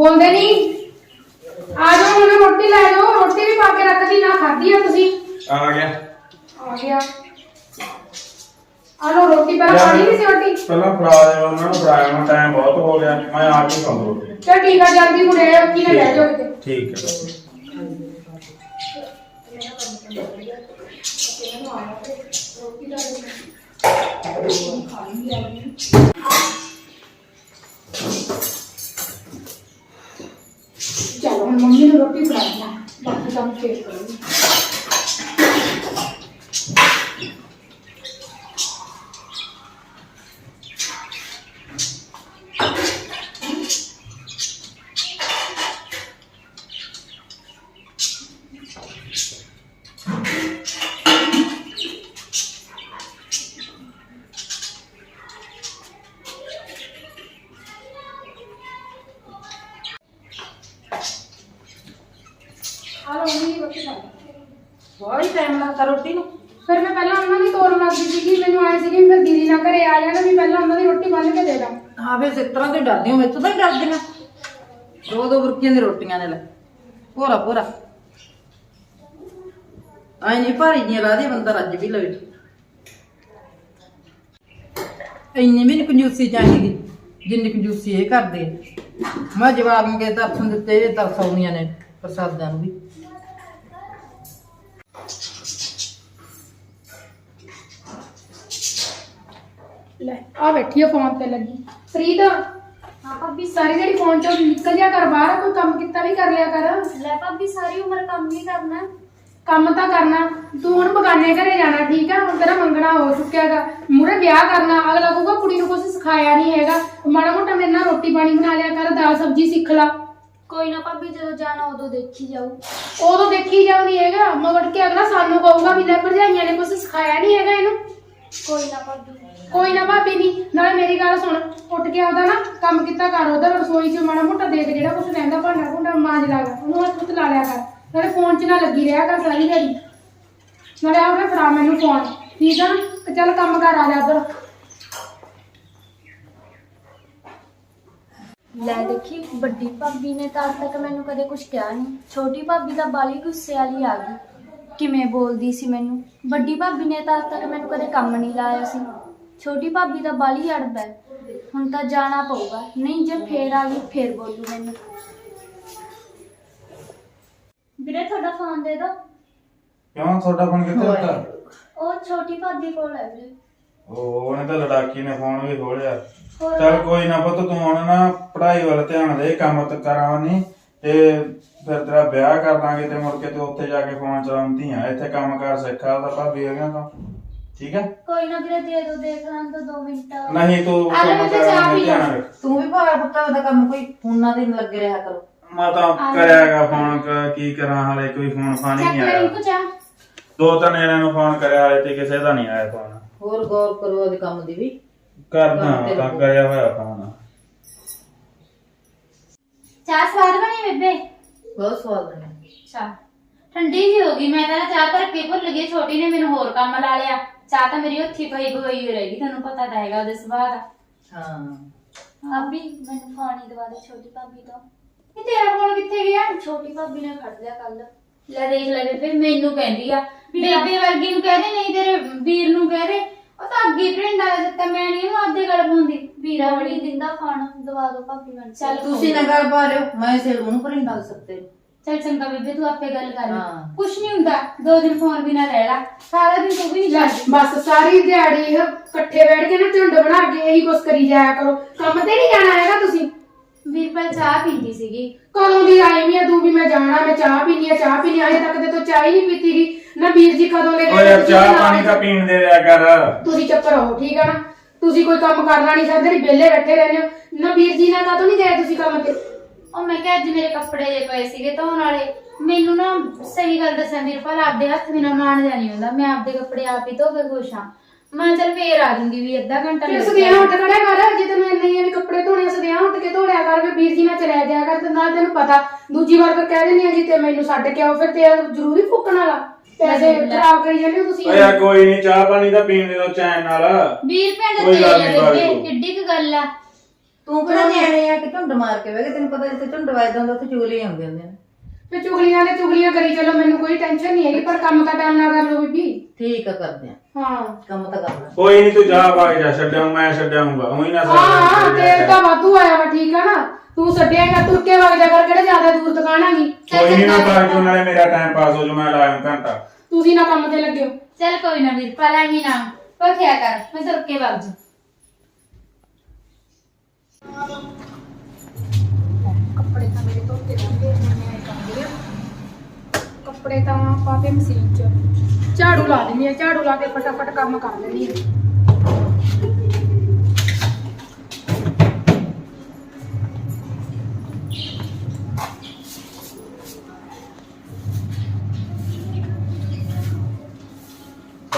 ਬੋਲਦੇ ਨਹੀਂ ਆ ਜਾਓ ਹੁਣ ਰੋਟੀ ਲੈ ਜਾਓ ਰੋਟੀ ਵੀ ਪਾ ਕੇ ਰੱਖਦੀ ਨਾ ਖਾਧੀ ਆ ਤੁਸੀਂ। ਆ ਗਿਆ। ਆ ਗਿਆ। ਆ ਲਓ ਰੋਟੀ ਪਹਿਲਾਂ ਖਾਣੀ ਨਹੀਂ ਸੀ ਰੋਟੀ? ਪਹਿਲਾਂ ਫੜਾ ਦੇ ਉਹਨਾਂ ਨੂੰ ਫੜਾਇਆ ਮੈਂ ਟਾਈਮ ਬਹੁਤ ਹੋ ਗਿਆ ਮੈਂ ਆ ਕੇ ਖਾਂਦਾ ਰੋਟੀ। ਚਲ ਠੀਕ ਆ ਜਲਦੀ ਆਓ ਕੀ ਨਾ ਰਹਿ ਜਾਓ ਕਿਤੇ। ਠੀਕ ਹੈ। ਚਲੋ ਹੁਣ ਮੰਮੀ ਨੂੰ ਰੋਟੀ ਫੜਾ ਦਾਂ ਬਾਕੀ ਕੰਮ ਫੇਰ ਕਰਾਂਗੇ ਆ ਲਓ ਮੰਮੀ ਦੀ ਰੋਟੀ ਖਾ ਲਓ ਬਹੁਤ ਟਾਈਮ ਲੱਗਦਾ ਰੋਟੀ ਨੂੰ ਫਿਰ ਮੈਂ ਪਹਿਲਾਂ ਉਹਨਾਂ ਦੀ ਤੋਰਨ ਲੱਗ ਗਈ ਸੀਗੀ ਮੈਨੂੰ ਆਏ ਸੀਗੀ ਮੈਂ ਦੀਦੀ ਨਾਲ ਘਰੇ ਆ ਜਾਣਾ ਵੀ ਪਹਿਲਾਂ ਉਹਨਾਂ ਦੀ ਰੋਟੀ ਬੰਨ ਕੇ ਦੇ ਦਾਂ ਹਾਂ ਵੇ ਇਸ ਤਰ੍ਹਾਂ ਤੇ ਡਰਦੀ ਹਾਂ ਮੈਥੋਂ ਤਾਂ ਹੀ ਡਰਦੀਆਂ। ਦੋ ਦੋ ਬੁਰਕੀਆਂ ਦੀ ਰੋਟੀਆਂ ਨੇ ਲੈ। ਪੂਰਾ ਪੂਰਾ ਆਈ ਨਹੀਂ ਭਾਰੀ ਜੀਆਂ ਲਾ ਬੰਦਾ ਰੱਜ ਵੀ ਲਵੇ। ਇੰਨੀ ਵੀ ਨੀ ਕੰਜੂਸੀ ਚਾਹੀਦੀ, ਜਿੰਨੀ ਕੰਜੂਸੀ ਇਹ ਕਰਦੇ ਆ। ਮੈਂ ਜਵਾਬ ਮੰਗੇ ਦਰਸ਼ਨ ਦਿੱਤੇ, ਇਹ ਤਰਸ ਨੇ ਪ੍ਰਸਾਦਾਂ ਨੂੰ ਵੀ। ਲੈ ਆ ਬੈਠੀ ਆ ਫੋਨ ਤੇ ਲੱਗੀ। ਪ੍ਰੀਤ ਹਾਂ ਭਾਬੀ। ਸਾਰੀ ਜਿਹੜੀ ਫੋਨ ਚੋਂ ਨਿਕਲ ਜਾ ਕਰ ਬਾਹਰ ਕੋਈ ਕੰਮ ਕੀਤਾ ਵੀ ਕਰ ਲਿਆ ਕਰ। ਲੈ ਭਾਬੀ ਸਾਰੀ ਉਮਰ ਕੰਮ ਹੀ ਕਰਨਾ। ਕੰਮ ਤਾਂ ਕਰਨਾ ਤੂੰ ਹੁਣ ਬਗਾਨੇ ਘਰੇ ਜਾਣਾ ਠੀਕ ਆ? ਹੁਣ ਤੇਰਾ ਮੰਗਣਾ ਹੋ ਚੁੱਕਿਆਗਾ ਮੂਰੇ ਵਿਆਹ ਕਰਨਾ ਅਗਲਾ ਕਹੂਗਾ ਕੁੜੀ ਨੂੰ ਕੁਝ ਸਿਖਾਇਆ ਨਹੀਂ ਹੈਗਾ। ਮਾੜਾ ਮੋਟਾ ਮੇਰੇ ਨਾਲ ਰੋਟੀ ਪਾਣੀ ਬਣਾ ਲਿਆ ਕਰ ਦਾਲ ਸਬਜ਼ੀ ਸਿੱਖ ਲਾ। ਕੋਈ ਨਾ ਭਾਬੀ ਜਦੋਂ ਜਾਣਾ ਉਦੋਂ ਦੇਖੀ ਜਾਊ। ਉਦੋਂ ਦੇਖੀ ਜਾਉ ਨਹੀਂ ਹੈਗਾ। ਮਗੜ ਕੇ ਅਗਲਾ ਸਾਨੂੰ ਕਹੂਗਾ ਵੀ ਲੈ ਭਰਜਾਈਆਂ ਨੇ ਕੁਝ ਸਿਖਾਇਆ ਨਹੀਂ ਹੈਗਾ ਇਹਨੂੰ। ਕੋਈ ਨਾ ਭਾਬੀ। ਕੋਈ ਨਾ ਭਾਬੀ ਨਹੀਂ ਨਾਲੇ ਮੇਰੀ ਗੱਲ ਸੁਣ, ਉੱਠ ਕੇ ਆਉਦਾ ਨਾ ਕੰਮ ਕੀਤਾ ਕਰ, ਉਧਰ ਰਸੋਈ 'ਚ ਮਾੜਾ ਮੋਟਾ ਦੇਖ ਜਿਹੜਾ ਕੁਝ ਰਹਿੰਦਾ, ਭਾਂਡਾ ਭੁੰਡਾ ਮਾਂਜ ਲਾਗਾ ਉਹਨੂੰ ਹੱਥ ਹੁੱਥ ਲਾ ਲਿਆ ਕਰ। ਨਾਲੇ ਫੋਨ 'ਚ ਨਾ ਲੱਗੀ ਰਿਹਾ ਕਰ ਸਾਰੀ ਦਿਹਾੜੀ। ਨਾਲੇ ਆਉਣਾ ਫੜਾ ਮੈਨੂੰ ਫੋਨ ਠੀਕ ਆ ਨਾ? ਚੱਲ ਕੰਮ ਕਰ ਆ ਜਾ ਉਧਰ। ਲੈ ਦੇਖੀ, ਵੱਡੀ ਭਾਬੀ ਨੇ ਤਾਂ ਅੱਜ ਤੱਕ ਮੈਨੂੰ ਕਦੇ ਕੁਝ ਕਿਹਾ ਨਹੀਂ ਛੋਟੀ ਭਾਬੀ ਤਾਂ ਬਾਲੀ ਗੁੱਸੇ ਵਾਲੀ ਆ ਗਈ। ਕਿਵੇਂ ਬੋਲਦੀ ਸੀ ਮੈਨੂੰ? ਵੱਡੀ ਭਾਬੀ ਨੇ ਤਾਂ ਅੱਜ ਤੱਕ ਮੈਨੂੰ ਕਦੇ ਕੰਮ ਨਹੀਂ ਲਾਇਆ ਸੀ। ਛੋਟੀ ਭਾਬੀ ਤਾਂ ਬਾਲੀ ਅੜਬ ਹੈ। ਹੁਣ ਤਾਂ ਜਾਣਾ ਪਊਗਾ। ਨਹੀਂ ਜੇ ਫੇਰ ਆ ਗਈ ਫੇਰ ਬੋਲੂ ਮੈਨੂੰ। ਵੀਰੇ ਤੁਹਾਡਾ ਫੋਨ ਦੇ ਦੋ। ਕਿਉਂ? ਤੁਹਾਡਾ ਫੋਨ ਕਿੱਥੇ ਹੁੰਦਾ ਉਹ ਛੋਟੀ ਭਾਬੀ ਕੋਲ ਹੈ ਵੀਰੇ। ਉਹ ਉਹਨੇ ਤਾਂ ਲੜਾਕੀ ਨੇ ਫੋਨ ਵੀ ਖੋਲਿਆ। ਹੋਰ? ਚੱਲ ਕੋਈ ਨਾ ਪੁੱਤ ਤੂੰ ਹੁਣ ਨਾ ਪੜ੍ਹਾਈ ਵੱਲ ਧਿਆਨ ਦੇ ਕੰਮ ਤੇ ਕਰਾਵਣੀ ਤੇ ਫਿਰ ਤੇਰਾ ਵਿਆਹ ਕਰ ਦਾਂਗੇ ਤੇ ਮੁੜ ਕੇ ਤੂੰ ਉੱਥੇ ਜਾ ਕੇ ਫੋਨ ਚਲਾਉਂਦੀ ਆ। ਇੱਥੇ ਕੰਮ ਕਰ ਸਿੱਖਾ ਉਹਦਾ ਭਾਬੀ ਹੈਗਾ ਤਾਂ। ਠੀਕ ਹੈ? ਕੋਈ ਨਾ ਵੀਰੇ ਦੇ ਦੋ ਦੇਖ ਲਾਂ ਤਾਂ 2 ਮਿੰਟ। ਨਹੀਂ ਤੂੰ ਕੰਮ ਚਾਹ ਪੀ ਤੇ ਲੈ। ਰੱਖ। ਤੂੰ ਵੀ ਭਾਵੇਂ ਪੁੱਤਾਂ ਦਾ ਕੰਮ ਕੋਈ ਫੋਨਾਂ ਤੇ ਨੀ ਲੱਗੇ ਰਿਹਾ ਕਰੋ। ਮੈਂ ਤਾਂ ਕਰਿਆਗਾ ਫੋਨ ਕ- ਕੀ ਕਰਾਂ ਹਾਲੇ ਕੋਈ ਫੋਨ ਫਾਨ ਹੀ ਚੱਕ ਨਹੀਂ ਲੈ ਆਇਆ। ਰਿੰਕੂ ਚਾਹ। ਦੋ ਤਿੰਨ ਜਣਿਆਂ ਨੂੰ ਫੋਨ ਕਰਿਆ ਹਾਲੇ ਤੇ ਕਿਸੇ ਦਾ ਨਹੀਂ ਆਇਆ ਫੋਨ ਹੋਰ ਗੌਰ ਕਰੋ ਉਹਦੇ ਕੰਮ ਦੀ ਵੀ। ਕੰਮ ਤੇ ਤਾਂ ਲੱਗੋ। ਕਰਿਆ ਹੋਇਆ ਫੋਨ ਚਾਹ ਸਵਾਦ ਬਣੀ ਬੇਬੇ? ਬਹੁਤ ਸਵਾਦ ਬਣਿਆ ਅੱਛਾ। ਠੰਡੀ ਜੀ ਹੋ ਗਈ ਮੈਂ ਤਾਂ ਚਾਹ ਧਰ ਕੇ ਭੁੱਲ ਗਈ ਛੋਟੀ ਨੇ ਮੈਨੂੰ ਹੋਰ ਕੰਮ ਲਾ ਲਿਆ। ਚਾਹ ਤਾਂ ਮੇਰੀ ਉੱਥੇ ਪਈ ਗਈ ਹੋਈ ਰਹੇਗੀ ਤੁਹਾਨੂੰ ਪਤਾ ਤਾਂ ਹੈਗਾ ਉਹਦੇ ਸੁਭਾਅ ਦਾ। ਹਾਂ। ਭਾਬੀ ਮੈਨੂੰ ਪਾਣੀ ਦਵਾ ਦੇ ਛੋਟੀ ਭਾਬੀ ਤੋਂ। ਇਹ ਤੇਰਾ ਫੋਨ ਕਿੱਥੇ ਗਿਆ? ਛੋਟੀ ਭਾਬੀ ਨੇ ਫੜ ਲਿਆ ਕੱਲ ਲੈ ਦੇਖ ਲੈ ਬੇਬੇ ਮੈਨੂੰ ਕਹਿੰਦੀ ਆ ਬੇਬੇ ਵਰਗੀ ਨੂੰ ਕਹਦੇ ਨਹੀਂ ਤੇਰੇ ਵੀਰ ਨੂੰ ਕਹਦੇ ਉਹ ਤਾਂ ਅੱਗੇ ਭਰਿੰਡਾ ਦਾ ਦਿੱਤਾ ਮੈਂ ਨਹੀਂ ਉਹਨੂੰ ਆਪਦੇ ਗਲ ਪਾਉਂਦੀ। ਵੀਰਾ ਬੜੀ ਦਿੰਦਾ ਖਾਣ ਦਵਾ ਦੋ ਭਾਬੀ ਬਣ ਚੱਲ ਤੁਸੀਂ ਨਾ ਗੱਲ ਪਾ ਲਿਓ ਮੈਂ ਸੇ ਉਹਨੂੰ ਪਰਿੰਦਾ ਦੇ ਸਕਤੇ ਚੱਲ ਚੰਗਾ ਬੇਬੇ ਤੂੰ ਆਪੇ ਗੱਲ ਕਰ ਲੈ ਹਾਂ। ਕੁਛ ਨਹੀਂ ਹੁੰਦਾ ਦੋ ਦਿਨ ਫੋਨ ਵੀ ਨਾ ਰਹਿ ਲਾ। ਸਾਰਾ ਦਿਨ ਤੂੰ ਵੀ ਨਹੀਂ ਲੈ, ਜਾਂਦੀ ਬਸ ਸਾਰੀ ਦਿਹਾੜੀ ਇਹ ਇਕੱਠੇ ਬੈਠ ਕੇ ਨਾ ਝੁੰਡ ਬਣਾ ਕੇ ਇਹੀ ਕੁਛ ਕਰੀ ਜਾਇਆ ਕਰੋ। ਕੰਮ ਤੇ ਨਹੀਂ ਜਾਣਾ ਹੈਗਾ ਤੁਸੀਂ? ਵੀਰਪਾਲ ਚਾਹ ਪੀਂਦੀ ਸੀਗੀ। ਕਦੋਂ ਦੀ ਆਈ ਵੀ ਆ ਤੂੰ ਵੀ ਮੈਂ ਜਾਣਾ ਮੈਂ ਚਾਹ ਪੀਣੀ ਆ ਚਾਹ ਪੀਣੀ ਅਜੇ ਤੱਕ ਤੇ ਤੂੰ ਚਾਹ ਹੀ ਨਹੀਂ ਪੀਤੀ ਗੀ। ਨਾ ਵੀਰ ਜੀ ਕਦੋਂ ਦੇ ਓ ਗਏ ਯਾਰ ਚਾਹ ਪਾਣੀ ਤਾਂ ਪੀਣ ਦੇ ਰਿਆ ਕਰ। ਤੁਸੀਂ ਚੁੱਪ ਰਹੋ ਠੀਕ ਆ ਨਾ? ਤੁਸੀਂ ਕੋਈ ਕੰਮ ਕਰਨਾ ਨਹੀਂ ਸਾਡੇ ਵਿਹਲੇ ਬੈਠੇ ਰਹਿੰਦੇ ਹੋ। ਨਾ ਵੀਰ ਜੀ ਨਾਲ ਕਦੋਂ ਨਹੀਂ ਗਏ ਤੁਸੀਂ ਕੰਮ ਤੇ? ਉਹ ਮੈਂ ਕਿਹਾ ਅੱਜ ਮੇਰੇ ਕੱਪੜੇ ਜੇ ਪਏ ਸੀਗੇ ਧੋਣ ਵਾਲੇ ਮੈਨੂੰ ਨਾ ਸਹੀ ਗੱਲ ਦੱਸਾਂ ਵੀਰਪਾਲ ਆਪਦੇ ਹੱਥ ਬਿਨਾ ਮਾਣ ਜਾਣੀ ਹੁੰਦਾ। ਮੈਂ ਆਪਦੇ ਕੱਪੜੇ ਆਪ ਹੀ ਧੋ ਕੇ ਖੁਸ਼ ਹਾਂ। ਮੈਂ ਚੱਲ ਫੇਰ ਆ ਜੂੰਗੀ ਵੀ ਅੱਧਾ ਘੰਟਾ ਫਿਰ ਲੱਗ ਸਦਿਆਂ ਜਾਣਾ। ਉੱਠ ਖੜਿਆ ਕਰ ਜੇ ਤੈਨੂੰ ਇੰਨੇ ਹੀ ਆ ਵੀ ਕੱਪੜੇ ਧੋਣੇ ਸਦਿਆਂ ਉੱਠ ਕੇ ਧੋੜਿਆ ਕਰ ਵੀ ਵੀਰ ਜੀ ਨਾਲ ਚਲਿਆ ਜਾਇਆ ਕਰ ਤੇ ਨਾਲ ਤੈਨੂੰ ਪਤਾ ਦੂਜੀ ਵਾਰ ਫਿਰ ਕਹਿ ਦਿੰਦੀ ਆ ਜੀ ਤੇ ਮੈਨੂੰ ਛੱਡ ਕੇ ਆਓ ਫਿਰ ਤੇ ਜ਼ਰੂਰੀ ਫੁੱਕਣ ਵਾਲਾ। ਪੈਸੇ ਖਰਾਬ ਕਰੀ ਜਾਂਦੇ ਹੋ ਤੁਸੀਂ। ਓ ਯਾਰ ਕੋਈ ਨਹੀਂ ਚਾਹ ਪਾਣੀ ਤਾਂ ਪੀਣ ਦੇ ਦੋ ਚੈਨ ਨਾਲ। ਵੀਰ ਭੈਣ ਕੋਈ ਦੇ ਗੱਲ ਨੀ। ਕਿੱਡੀ ਕੁ ਗੱਲ ਆ। ਤੂੰ ਕਿਹੜਾ ਨਿਆਣੇ ਆ ਕਿ ਝੁੰਡ ਮਾਰ ਕੇ ਵੇਗੇ ਤੈਨੂੰ ਪਤਾ ਜਿੱਥੇ ਝੁੰਡ ਵੱਜਦਾ ਹੁੰਦਾ ਉੱਥੇ ਚੁਗਲੀਆਂ ਆਉਂਦੀਆਂ ਹੁੰਦੀਆਂ ਨੇ। ਤੇ ਚੁਗਲੀਆਂ ਨੇ ਚੁਗਲੀਆਂ ਕਰੀ ਚਲੋ ਮੈਨੂੰ ਕੋਈ ਟੈਨਸ਼ਨ ਨਹੀਂ ਹੈਗੀ ਪਰ ਕੰਮ ਤਾਂ ਟਾਈਮ ਨਾਲ ਕਰ ਲਓ ਬੀਬੀ। ਠੀਕ ਆ ਕਰਦੇ ਆ। ਹਾਂ। ਕੰਮ ਤਾਂ ਕਰ ਲੈ ਕੋਈ ਨਹੀਂ ਤੂੰ ਜਾ ਭਾਗ ਜਾ ਛੱਡਾਂ ਮੈਂ ਛੱਡਾਂਗਾ ਉਹੀ ਨਾ ਹਾਂ ਤੇਲ ਤਾਂ ਵਾਧੂ ਆਇਆ ਵਾ ਠੀਕ ਆ ਨਾ? ਤੂੰ ਛੱਡਿਆਗਾ ਤੁਰ ਕੇ ਵਗ ਜਾ ਕਰ ਕਿਹੜਾ ਜ਼ਿਆਦਾ ਦੂਰ ਦੁਕਾਨ ਹੈਗੀ? ਕੋਈ ਨਹੀਂ ਮੈਂ ਭਾਗ ਜੂ ਨਾਲੇ ਮੇਰਾ ਟਾਈਮ ਪਾਸ ਹੋ ਜੂ ਮੈਂ ਲਾਇਆ ਘੰਟਾ। ਤੁਸੀਂ ਨਾ ਕੰਮ ਤੇ ਲੱਗਿਓ ਚੱਲ ਕੋਈ ਨਾ ਵੀਰਪਾਲ ਐਵੇਂ ਨਾ। ਭਖਿਆ ਕਰ ਮੈਂ ਤੁਰ ਕੇ ਵਗ ਜੂ ਕੱਪੜੇ ਤਾਂ ਮੇਰੇ ਧੋਤੇ ਜਾਂਦੇ ਮੈਂ ਕਰਦੀ ਆ ਕੱਪੜੇ ਤਾਂ ਪਾ ਕੇ ਮਸ਼ੀਨ 'ਚ। ਝਾੜੂ ਲਾ ਦਿੰਦੀ ਆ, ਝਾੜੂ ਲਾ ਕੇ ਫਟਾਫਟ ਕੰਮ ਕਰ ਲੈਂਦੀ ਆ।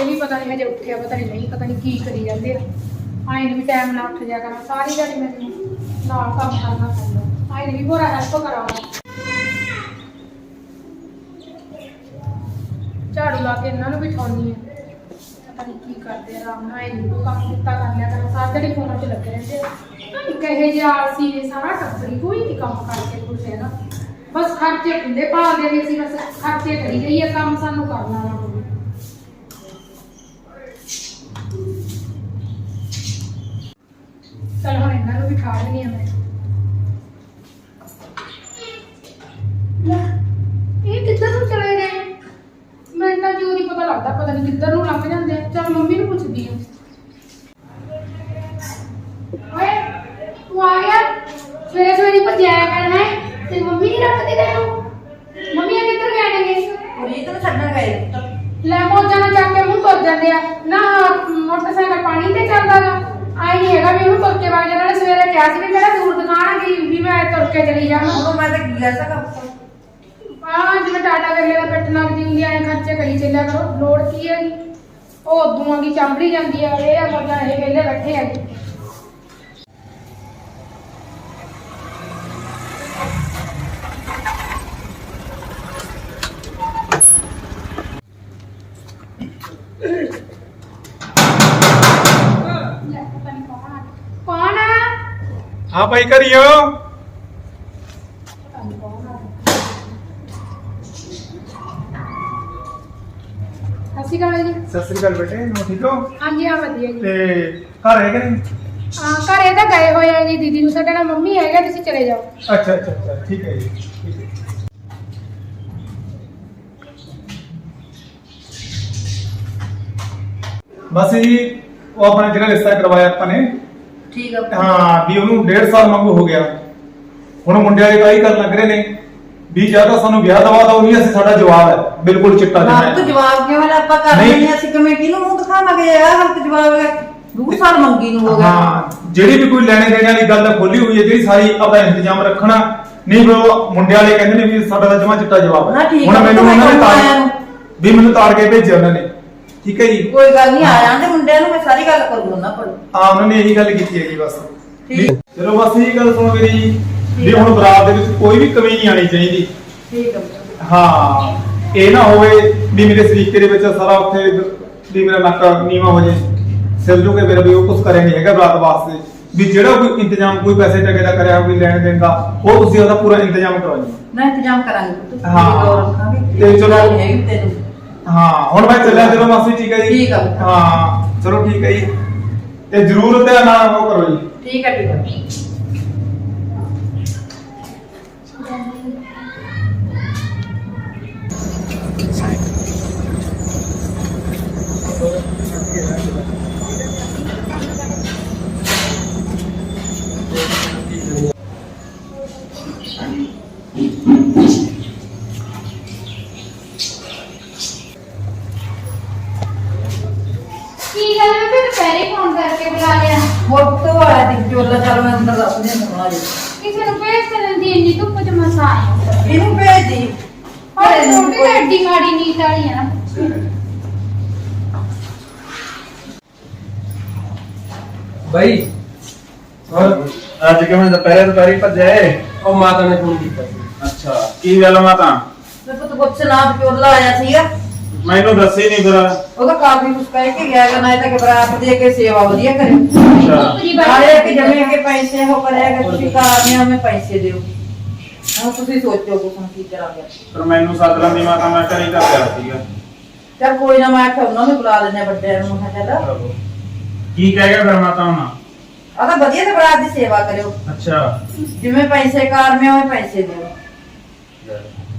ਇਹ ਵੀ ਪਤਾ ਨਹੀਂ ਹਜੇ ਉੱਠਿਆ, ਪਤਾ ਨਹੀਂ ਨਹੀਂ, ਪਤਾ ਨਹੀਂ ਕੀ ਕਰੀ ਜਾਂਦੇ ਆ। ਆਏ ਨੇ ਵੀ ਟਾਈਮ ਨਾਲ ਉੱਠ ਜਾ ਕਰਾਂ। ਸਾਰੀ ਦਿਹਾੜੀ ਮੈਨੂੰ ਨਾਲ ਕੰਮ ਕਰਨਾ ਪੈਂਦਾ। ਆਏ ਨੇ ਵੀ ਪੂਰਾ ਹੈਲਪ ਕਰਾਉਣਾ ਝਾੜੂ ਲਾ ਕੇ ਇਹਨਾਂ ਨੂੰ ਬਿਠਾਉਣੀ ਹੈ। ਪਤਾ ਨਹੀਂ ਕੀ ਕਰਦੇ ਆ, ਆਰਾਮ ਨਾਲ ਇਹ ਕੰਮ ਕੀਤਾ ਕਰ ਲਿਆ ਕਰ। ਸਾਰਾ ਦਿਨ ਫੋਨਾਂ 'ਚ ਲੱਗੇ ਰਹਿੰਦੇ ਆ। ਕਹੇ ਜੇ ਆਲਸੀ ਨੇ, ਸਾਰਾ ਟੱਬਰੀ, ਕੋਈ ਨਹੀਂ ਕੰਮ ਕਰਕੇ ਖੁਸ਼ ਹੈਗਾ। ਬਸ ਖਰਚੇ ਖੁੱਲੇ ਭਾਲਦੇ ਨੇ ਅਸੀਂ, ਬਸ ਖਰਚੇ ਕਰੀ ਜਾਈਏ, ਕੰਮ ਸਾਨੂੰ ਕਰਨਾ ਨਾ ਪਵੇ। ਚਲ ਹੁਣ ਇਹਨਾਂ ਨੂੰ ਬਿਠਾ ਲੈਣੀ ਆ ਮੈਂ ਲੈ, ਇਹ ਕਿੱਧਰ ਨੂੰ ਚਲੇ ਗਏ ਮੈਨੂੰ ਤਾਂ ਜੋ ਨਹੀਂ ਪਤਾ ਲੱਗਦਾ ਪਤਾ ਨਹੀਂ ਕਿੱਧਰ ਨੂੰ ਲੰਘ ਜਾਂਦੇ ਆ ਚਲ ਮੰਮੀ ਨੂੰ ਪੁੱਛਦੀ ਆ ਓਏ ਤੂੰ ਆ ਗਿਆ ਸਵੇਰੇ ਸਵੇਰੇ ਭੱਜਿਆ ਕਰ ਹੈ ਤੇ ਮੰਮੀ ਨਹੀਂ ਰੱਖਦੀ ਤੈਨੂੰ ਮੰਮੀ ਆ ਕਿੱਧਰ ਗਏ ਨੇਗੇ ਰੀਤ ਨੂੰ ਛੱਡਣ ਗਏ ਲੈ ਮੋਜਾਂ ਨਾਲ ਚੱਕ ਕੇ ਮੂੰਹ ਤੁਰ ਜਾਂਦੇ ਆ ਨਾ ਮੋਟਰਸਾਈਕਲ ਪਾਣੀ ਤੇ ਚੱਲਦਾਗਾ ਆਈ ਨਹੀਂ ਹੈਗਾ ਵੀ ਉਹਨੂੰ ਤੁਰ ਕੇ ਵਗ ਜਾਣਾ ਸਵੇਰੇ ਕਿਹਾ ਸੀ ਵੀ ਮੇਰਾ ਦੂਰ ਦੁਕਾਨ ਹੈਗੀ ਵੀ ਮੈਂ ਤੁਰ ਕੇ ਚਲੀ ਜਾਵਾਂ ਉਦੋਂ ਮੈਂ ਤਾਂ ਕੀ ਕਹਿ ਸਕਾਂ ਆ ਜਿਵੇਂ ਟਾਟਾ ਵੇਲੇ ਦਾ ਪਿੱਟ ਲੱਗਦੀ ਹੁੰਦੀ ਐ ਖਰਚੇ ਕਰੀ ਚੱਲਿਆ ਕਰੋ ਲੋੜ ਕੀ ਹੈਗੀ ਉਹ ਉਦੋਂ ਆਂਗੀ ਚੰਬੜੀ ਜਾਂਦੀ ਆ ਇਹ ਆ ਮੋਜਾਂ ਇਹ ਵੇਲੇ ਬੈਠੇ ਹੈਗੇ ਲੈ, ਪਤਾ ਨੀ ਕੌਣ ਆ। ਕੌਣ ਆ ਹਾਂ ਭਾਈ ਕਰਿਓ। ਆ ਸ਼੍ਰੀ ਅਕਾਲ ਜੀ। ਸਤਿ ਸ੍ਰੀ ਅਕਾਲ ਬੇਟੇ ਹੋ ਠੀਕ ਹੋ? ਹਾਂਜੀ ਹਾਂ ਵਧੀਆ ਜੀ। ਤੇ ਘਰ ਹੈਗੇ ਨੇ? ਹਾਂ ਘਰੇ ਤਾਂ ਗਏ ਹੋਏ ਆ ਜੀ ਦੀਦੀ ਨੂੰ ਸਾਡੇ ਨਾਲ ਮੰਮੀ ਹੈਗਾ ਤੁਸੀਂ ਚਲੇ ਜਾਓ। ਅੱਛਾ ਅੱਛਾ ਅੱਛਾ ਠੀਕ ਹੈ ਜੀ ਠੀਕ ਹੈ। ਬਸ ਜੀ ਉਹ ਆਪਣਾ ਜਿਹੜਾ ਰਿਸ਼ਤਾ ਕਰਵਾਇਆ ਆਪਾਂ ਨੇ ਠੀਕ ਆ ਹਾਂ ਵੀ ਉਹਨੂੰ 1.5 ਸਾਲ ਮੰਗੂ ਹੋ ਗਿਆ। ਹੁਣ ਮੁੰਡੇ ਵਾਲੇ ਕਾਈ ਕਰਨ ਲੱਗ ਰਹੇ ਨੇ ਵੀ ਜਾਂ ਤਾਂ ਸਾਨੂੰ ਵਿਆਹ ਦਵਾ ਦੋ ਨਹੀਂ ਅਸੀਂ ਸਾਡਾ ਜਵਾਬ ਹੈ। ਬਿਲਕੁਲ ਚਿੱਟਾ ਜਿਹਾ ਤੂੰ ਹੈ। ਜਵਾਬ ਕਿਵੇਂ ਲੈ ਆਪਾਂ ਕਰ ਨਹੀਂ। ਲੈਣੇ ਅਸੀਂ ਕਿਵੇਂ ਕਿਹਨੂੰ ਮੂੰਹ ਦਿਖਾਵਾਂਗੇ? ਹਮ ਤੇ ਜਵਾਬ ਹੈ। ਦੂ ਸਾਲ ਮੰਗੀ ਨੂੰ ਹੋ ਗਿਆ। ਹਾਂ ਜਿਹੜੀ ਵੀ ਕੋਈ ਲੈਣੇ ਦੇਣੇ ਵਾਲੀ ਗੱਲ ਖੋਲੀ ਹੋਈ ਹੈ ਜਿਹੜੀ ਸਾਰੀ ਆਪਦਾ ਇੰਤਜ਼ਾਮ ਰੱਖਣਾ ਨਹੀਂ ਉਹ ਮੁੰਡੇ ਵਾਲੇ ਕਹਿੰਦੇ ਨੇ ਵੀ ਸਾਡਾ ਤਾਂ ਜਮਾ ਚਿੱਟਾ ਜਵਾਬ ਨਾ ਹੈ ਠੀਕ ਹੁਣ ਮੈਨੂੰ ਮੈਂ ਉਹਨਾਂ ਨੇ ਇਹਨੂੰ। ਵੀ ਮੈਨੂੰ ਤਾੜ ਕੇ ਭੇਜਿਆ ਉਹਨਾਂ ਨੇ। ਠੀਕ ਹੈ ਜੀ। ਕੋਈ ਗੱਲ ਨਹੀਂ ਆ ਜਾਂਦੇ ਮੁੰਡਿਆਂ ਨੂੰ ਮੈਂ ਸਾਰੀ ਗੱਲ ਕਰੂੰ ਨਾ ਪਰ ਆ ਉਹਨਾਂ ਨੇ ਇਹੀ ਗੱਲ ਕੀਤੀ ਹੈਗੀ ਬਸ। ਠੀਕ। ਚਲੋ ਬਸ ਇਹੀ ਗੱਲ ਸੁਣ ਮੇਰੀ ਜੀ। ਵੀ ਹੁਣ ਬਰਾਤ ਦੇ ਵਿੱਚ ਕੋਈ ਵੀ ਕਮੀ ਨਹੀਂ ਆਣੀ ਚਾਹੀਦੀ। ਠੀਕ ਆ। ਹਾਂ ਇਹ ਨਾ ਹੋਵੇ ਵੀ ਮੇਰੇ ਸਰੀਕੇ ਦੇ ਵਿੱਚ ਸਾਰਾ ਉੱਥੇ ਵੀ ਮੇਰਾ ਨੱਕ ਨੀਵਾ ਹੋ ਜੇ। ਸਿਰ ਜੋ ਕੇ ਮੇਰਾ ਵੀ ਉਹ ਕੁਝ ਕਰਿਆ ਨਹੀਂ ਹੈਗਾ ਬਰਾਤ ਵਾਸਤੇ। ਵੀ ਜਿਹੜਾ ਕੋਈ ਇੰਤਜ਼ਾਮ ਕੋਈ ਪੈਸੇ ਟਕੇ ਦਾ ਕਰਿਆ ਕੋਈ ਲੈਣ ਦੇਣ ਦਾ ਉਹ ਤੁਸੀਂ ਉਹਦਾ ਪੂਰਾ ਇੰਤਜ਼ਾਮ ਕਰਵਾਓ ਜੀ। ਨਾ ਇੰਤਜ਼ਾਮ ਕਰਾਂਗੇ ਪੁੱਤ। ਹਾਂ। ਤੇ ਚਲੋ- ਹੈਗੀ ਤੈਨੂੰ। ਹਾਂ ਹੁਣ ਮੈਂ ਚੱਲਿਆ ਚਲੋ ਮਾਸੀ ਠੀਕ ਹੈ ਜੀ। ਠੀਕ ਆ। ਹਾਂ ਚਲੋ ਠੀਕ ਹੈ ਜੀ। ਤੇ ਜ਼ਰੂਰ ਧਿਆਨ ਨਾਲ ਉਹ ਕਰੋ ਜੀ। ਠੀਕ ਹੈ ਠੀਕ ਹੈ ਕੀ ਗੱਲ ਹੈ ਫਿਰ ਦੁਪਹਿਰੇ ਫੋਨ ਕਰਕੇ ਬੁਲਾ ਲਿਆ ਹੋਰ ਤੋਂ ਆਇਆ ਤੇ ਜੋਲਾ ਚੱਲ ਮੈਂ ਅੰਦਰ ਦੱਸ ਦੇ ਸੁਣਾ ਜੀ ਕਿਸੇ ਨੂੰ ਭੇਜ ਤੇ ਦਿੰਦੀ ਇੰਨੀ ਧੁੱਪ ਚ ਮਸਾ ਆਇਆ ਇਹਨੂੰ ਭੇਜ ਦੀ। ਪਰ ਛੋਟੀ ਤਾਂ ਐਡੀ ਮਾੜੀ ਨੀਤ ਵਾਲੀ ਆ ਨਾ। ਬਾਈ ਹੋਰ? ਅੱਜ ਕਿਵੇਂ ਦੁਪਹਿਰੇ ਦੁਪਹਿਰੀ ਭੱਜੇ ਉਹ ਮਾਤਾ ਨੇ ਫੋਨ ਕੀਤਾ ਸੀ। ਅੱਛਾ ਕੀ ਗੱਲ ਮਾਤਾ? ਤੇ ਪੁੱਤ ਪੁੱਛ ਨਾ ਜੋਲਾ ਆਇਆ ਸੀਗਾ। ਮੈਨੂੰ ਦੱਸੀ ਨਹੀਂ ਫਿਰ। ਉਹਦਾ ਕਾਫੀ ਕੁਛ ਕਹਿ ਕੇ ਗਿਆ ਗਾ ਨਾ ਤਾਂ ਕਿ ਬਰਾਤ ਦੇ ਕੇ ਸੇਵਾ ਵਧੀਆ ਕਰੇ। ਅੱਛਾ। ਕਿ ਜਮੇ ਕੇ ਪੈਸੇ ਹੋ ਕਰਿਆਗਾ ਤੁਸੀਂ ਕਾਰਨੀਆਂ में ਪੈਸੇ ਦਿਓ। ਹੁਣ ਤੁਸੀਂ ਸੋਚੋ ਕੁਛ ਹੁਣ ਕੀ ਕਰਾਂਗੇ। ਪਰ ਮੈਨੂੰ ਸੱਦ ਲੈਂਦੀ ਮਾਤਾ ਮੈਂ ਘਰੇ ਹੀ ਤਾਂ ਪਿਆ ਸੀਗਾ। ਚਲ ਕੋਈ ਨਾ ਮੈਂ ਆਖਿਆ ਉਹਨਾਂ ਨੂੰ ਬੁਲਾ ਲੈਣੇ ਵੱਡਿਆਂ ਨੂੰ ਮੈਂ ਕਿਹਾ ਚੱਲ। ਕੀ ਕਹਿ ਗਿਆ ਫਿਰ ਮਾਤਾ ਹੁਣ ਆ ਤਾਂ ਵਧੀਆ ਤੇ ਬਰਾਤ ਦੀ ਸੇਵਾ ਕਰਿਓ। ਅੱਛਾ। ਜਿਵੇਂ ਪੈਸੇ ਕਾਰਨੇ ਹੋਏ ਪੈਸੇ ਦਿਓ।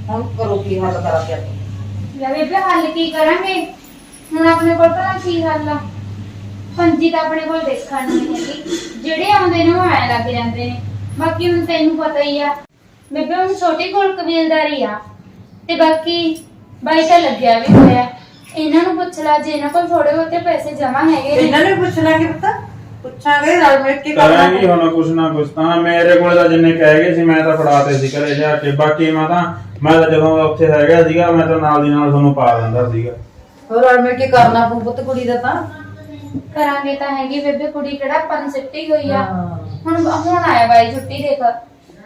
ਹੁਣ ਕਰੋ ਕੀ ਹੱਲ ਕਰਾਂਗੇ ਆਪਾਂ। ਲੈ ਬੇਬੇ ਹੱਲ ਕੀ ਕਰਾਂਗੇ? ਹੁਣ ਆਪਣੇ ਕੋਲ ਤਾਂ ਕੀ ਹੱਲ ਆ? ਪੰਜੀ ਤਾਂ ਆਪਣੇ ਕੋਲ ਦੇਖਣ ਨੂੰ ਨਹੀਂ ਹੈਗੀ। ਜਿਹੜੇ ਆਉਂਦੇ ਨੇ ਉਹ ਆਏ ਲੱਗ ਜਾਂਦੇ ਨੇ। ਬਾਕੀ ਹੁਣ ਤੈਨੂੰ ਪਤਾ ਹੀ ਆ। ਬੇਬੇ ਹੁਣ ਛੋਟੀ ਕੋਲ ਕਬੀਲਦਾਰੀ ਆ। ਤੇ ਬਾਕੀ ਬਾਈ ਤਾਂ ਲੱਗਿਆ ਵੀ ਹੋਇਆ। ਇਹਨਾਂ ਨੂੰ ਪੁੱਛ ਲਾ ਜੇ ਇਹਨਾਂ ਕੋਲ ਥੋੜੇ ਬਹੁਤੇ ਪੈਸੇ ਜਮਾ ਹੈਗੇ ਨੇ। ਇਹਨਾਂ ਨੂੰ ਪੁੱਛਣਾ ਕਿ ਪਤਾ? ਪੁੱਛਾਂਗੇ ਨਾਲ ਮਿਲ ਕੇ ਕਰਨਾ ਕਰਾਂਗੀ। ਹੁਣ ਕੁਛ ਨਾ ਕੁਛ ਤਾਂ। ਮੇਰੇ ਕੋਲ ਤਾਂ ਜਿੰਨੇ ਕਹਿ ਗਏ ਸੀ ਮੈਂ ਤਾਂ ਫੜਾਤੇ ਸੀ ਘਰੇ ਜਾ ਕੇ। ਬਾਕੀ ਮੈਂ ਤਾਂ ਮੈਂ ਤਾਂ ਜਦੋਂ ਉੱਥੇ ਹੈਗਾ ਸੀਗਾ ਮੈਂ ਤਾਂ ਨਾਲ ਦੀ ਨਾਲ ਤੁਹਾਨੂੰ ਪਾ ਦਿੰਦਾ ਸੀਗਾ। ਹੋਰ ਨਾਲ ਮਿਲ ਕੇ ਕਰਨਾ ਪਊ ਪੁੱਤ ਕੁੜੀ ਦਾ ਤਾਂ। ਕਰਾਂਗੇ ਤਾਂ ਹੈਗੀ ਬੇਬੇ ਕੁੜੀ ਕਿਹੜਾ ਪੰਨ ਸਿੱਟੀ ਹੋਈ ਆ। ਹਾਂ। ਹੁਣ ਹੁਣ ਆਇਆ ਬਾਈ ਛੁੱਟੀ ਦੇਖ।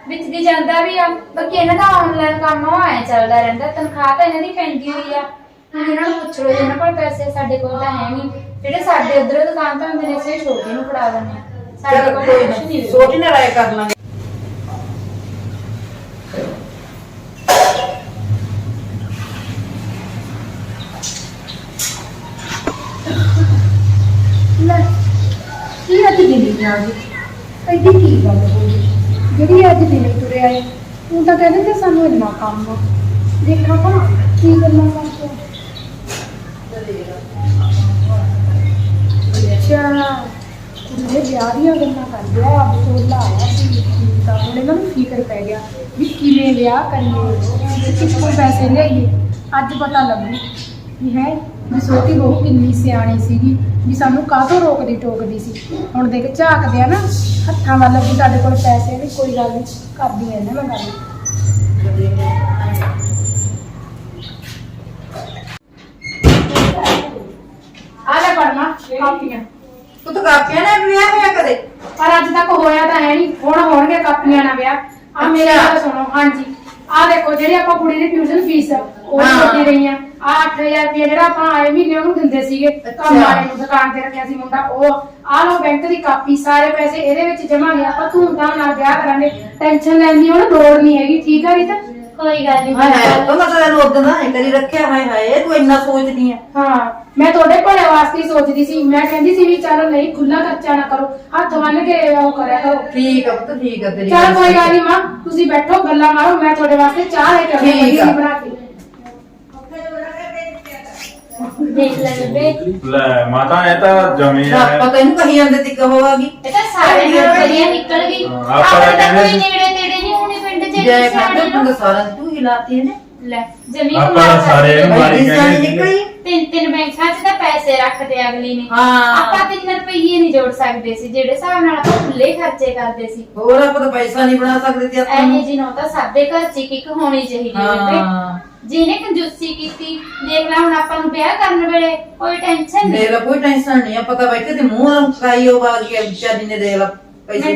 ਵਿੱਚ ਦੀ ਜਾਂਦਾ ਵੀ ਆ ਬਾਕੀ ਇਹਨਾਂ ਦਾ ਆਨਲਾਈਨ ਕੰਮ ਉਹ ਐ ਚੱਲਦਾ ਰਹਿੰਦਾ ਤਨਖਾਹ ਤਾਂ ਇਹਨਾਂ ਦੀ ਪੈਂਦੀ ਹੋਈ ਆ। ਹੁਣ ਇਹਨਾਂ ਨੂੰ ਪੁੱਛ ਲਓ ਜੇ ਇਹਨਾਂ ਕੋਲ ਪੈਸੇ ਸਾਡੇ ਕੋਲ ਤਾਂ ਹੈ ਨਹੀਂ। ਜਿਹੜੇ ਸਾਡੇ ਉਧਰ ਦੁਕਾਨ ਤੋਂ ਹੁੰਦੇ ਨੇ ਅਸੀਂ ਛੋਟੀ ਨੂੰ ਫੜਾ ਦਿੰਦੇ ਆ ਸਾਡੇ ਕੋਲ ਕੋਈ ਕੁਝ ਨਹੀਂ। ਨਾ ਸੋਚ ਨਾ ਰਾਏ ਕਰ ਲਾਂਗੇ। ਅੱਜ ਜੀ ਐਡੀ ਕੀ ਗੱਲ ਹੋ ਗਈ? ਜਿਹੜੀ ਅੱਜ ਦਿਨੇ ਤੁਰਿਆ ਏ, ਤੂੰ ਤਾਂ ਕਹਿੰਦੇ ਕਿ ਸਾਨੂੰ ਇੰਨਾ ਕੰਮ ਆ। ਦੇਖਾਂ ਭਲਾ ਕੀ ਗੱਲਾਂ ਕਰਦੇ ਅੱਛਾ ਕੁੜੀ ਵਿਆਹ ਦੀਆਂ ਗੱਲਾਂ ਕਰਦੇ ਆ ਬਸੋਲਾ ਆਇਆ ਸੀ ਤਾਂ ਹੁਣ ਇਹਨਾਂ ਨੂੰ ਫਿਕਰ ਪੈ ਗਿਆ ਵੀ ਕਿਵੇਂ ਵਿਆਹ ਕਰੀਏ, ਕਿੱਥੋਂ ਪੈਸੇ ਲਿਆਈਏ, ਅੱਜ ਪਤਾ ਲੱਗੂ ਵੀ ਹੈ ਵੀ ਛੋਟੀ ਬਹੂ ਕਿੰਨੀ ਸਿਆਣੀ ਸੀਗੀ ਵੀ ਸਾਨੂੰ ਕਾਹਤੋਂ ਰੋਕਦੀ ਟੋਕਦੀ ਸੀ। ਹੁਣ ਦੇਖ ਝਾਕਦੇ ਆ ਨਾ ਹੱਥਾਂ ਵੱਲ ਵੀ ਸਾਡੇ ਕੋਲ ਪੈਸੇ ਨੇ ਕੋਈ ਗੱਲ ਨਹੀਂ ਕਰਦੀ ਐ ਨਾ ਮੈਂ ਗੱਲ। ਆ ਲੈ ਪੜਨਾ ਕਾਪੀਆਂ। ਤੂੰ ਤਾਂ ਕਾਪੀਆਂ ਨਾਲ ਵੀ ਵਿਆਹ ਹੋਇਆ ਕਦੇ? ਪਰ ਅੱਜ ਤੱਕ ਹੋਇਆ ਤਾਂ ਹੈ ਨਹੀਂ ਹੁਣ ਹੋਣਗੇ ਕਾਪੀਆਂ ਨਾਲ ਵਿਆਹ। ਆ ਮੇਰੀ ਗੱਲ ਸੁਣੋ ਹਾਂਜੀ। ਆ ਦੇਖੋ ਜਿਹੜੀ ਆਪਾਂ ਕੁੜੀ ਦੀ ਟਿਊਸ਼ਨ ਫੀਸ ਉਹ ਹਾਂ। ਰਹੀ ਆ ਆ 8000 ਰੁਪਏ ਜਿਹੜਾ ਆਪਾਂ ਆਏ ਮਹੀਨੇ ਉਹਨੂੰ ਦਿੰਦੇ ਸੀਗੇ ਕੰਮ ਅੱਛਾ। ਵਾਲੇ ਨੂੰ ਦੁਕਾਨ ਤੇ ਰੱਖਿਆ ਸੀ ਮੁੰਡਾ ਉਹ ਆ ਲੋ ਬੈਂਕ ਦੀ ਕਾਪੀ ਸਾਰੇ ਪੈਸੇ ਇਹਦੇ ਵਿੱਚ ਜਮਾ ਨੇ ਆਪਾਂ ਧੂਮਧਾਮ ਨਾਲ ਵਿਆਹ ਕਰਾਂਗੇ ਟੈਨਸ਼ਨ ਲੈਣ ਦੀ ਹੁਣ ਲੋੜ ਨਹੀਂ ਹੈਗੀ ਠੀਕ ਆ ਰੀਤਾ? ਕੋਈ ਗੱਲ ਨਹੀਂ ਹਾਏ ਹਾਏ ਉਹ ਮੈਂ ਤਾਂ ਇਹਨੂੰ ਉਦੋਂ ਦਾ ਐ ਕਰੀ ਰੱਖਿਆ ਹਾਏ ਹਾਏ ਤੂੰ ਇੰਨਾ ਸੋਚਦੀ ਆ। ਹਾਂ ਮੈਂ ਤੁਹਾਡੇ ਭਲੇ ਵਾਸਤੇ ਹੀ ਸੋਚਦੀ ਸੀ ਮੈਂ ਕਹਿੰਦੀ ਸੀ ਵੀ ਚੱਲ ਨਹੀਂ ਖੁੱਲਾ ਖਰਚਾ ਨਾ ਕਰੋ ਹੱਥ ਬੰਨ ਕੇ ਉਹ ਕਰਿਆ ਕਰੋ। ਠੀਕ ਆ ਪੁੱਤ ਠੀਕ ਆ ਤੇਰੀ ਚਲ ਕੋਈ ਗੱਲ ਨਹੀਂ ਮਾਂ ਤੁਸੀਂ ਬੈਠੋ ਗੱਲਾਂ ਮਾਰੋ ਮੈਂ ਤੁਹਾਡੇ ਵਾਸਤੇ ਚਾਹ ਲੈ ਕੇ ਆਉਂਦੀ ਹਾਂ ਬਣਾ ਕੇ। ਦੇਖ ਲੈ ਬੇਬੇ। ਲੈ ਮਾਤਾ ਇਹ ਤਾਂ ਜਮੇ ਆ। ਆਪਾਂ ਤੈਨੂੰ ਕਹੀ ਜਾਂਦੇ ਤਿੱਕ ਹੋਵਾਗੀ ਇਹ ਤਾਂ ਸਾਰੇ ਵਧੀਆ ਨਿਕਲ ਗਈ। ਹਾਂ, ਆਪਾਂ ਆਪਾਂ ਤਾਂ ਕਹਿੰਦੇ ਕੋਈ ਸੀ- ਨੇੜੇ ਤੇੜੇ ਨਹੀਂ ਹੋਣੀ ਪਿੰਡ 'ਚ ਜੈ ਇੰਨੀ ਖਾਦੇ ਸਿਆਣੀ ਤੂੰ ਸਾਰਾ ਤੂੰ ਹੀ ਲਾਤੀ ਨੇ ਲੈ ਜ਼ਮੀਨ ਆਪਾਂ ਸਾਰੇ ਇਹਨੂੰ ਮਾਰੀ ਕਹਿੰਦੇ ਨਿਕਲੀ। ਤਿੰਨ ਤਿੰਨ ਬੈਂਕਾਂ 'ਚ ਤਾਂ ਪੈਸੇ ਰੱਖਦੇ ਅਗਲੀ ਨੇ। ਹਾਂ। ਆਪਾਂ 3 ਰੁਪਏ ਨਹੀਂ ਜੋੜ ਸਕਦੇ ਸੀ ਜਿਹੜੇ ਹਿਸਾਬ ਨਾਲ ਆਪਾਂ ਖੁੱਲੇ ਖਰਚੇ ਕਰਦੇ ਸੀ। ਹੋਰ ਆਪਾਂ ਤਾਂ ਪੈਸਾ ਨਹੀਂ ਬਣਾ ਸਕਦੇ ਤੇ ਆਪਾਂ ਐਨੇ ਜੀ ਨੋ ਤਾਂ ਸਾਡੇ ਘਰ 'ਚ ਇੱਕ ਇੱਕ ਹੋਣੀ ਚਾਹੀਦੀ ਹੈ ਹਾਂ। ਜਿਹਨੇ ਕੰਜੂਸੀ ਕੀਤੀ ਦੇਖ ਲੈ ਹੁਣ ਆਪਾਂ ਨੂੰ ਵਿਆਹ ਕਰਨ ਵੇਲੇ ਕੋਈ ਟੈਨਸ਼ਨ ਨਹੀਂ। ਦੇ ਲਾ ਕੋਈ ਟੈਨਸ਼ਨ ਨਹੀਂ ਆਪਾਂ ਤਾਂ ਬੈਠੇ ਤੇ ਮੂੰਹ ਰੰਕਾਈ ਉਹ ਬਾਗ ਕੇ ਵਿਚਾਰੀ ਨੇ ਦੇ ਲਾ ਪੈਸੇ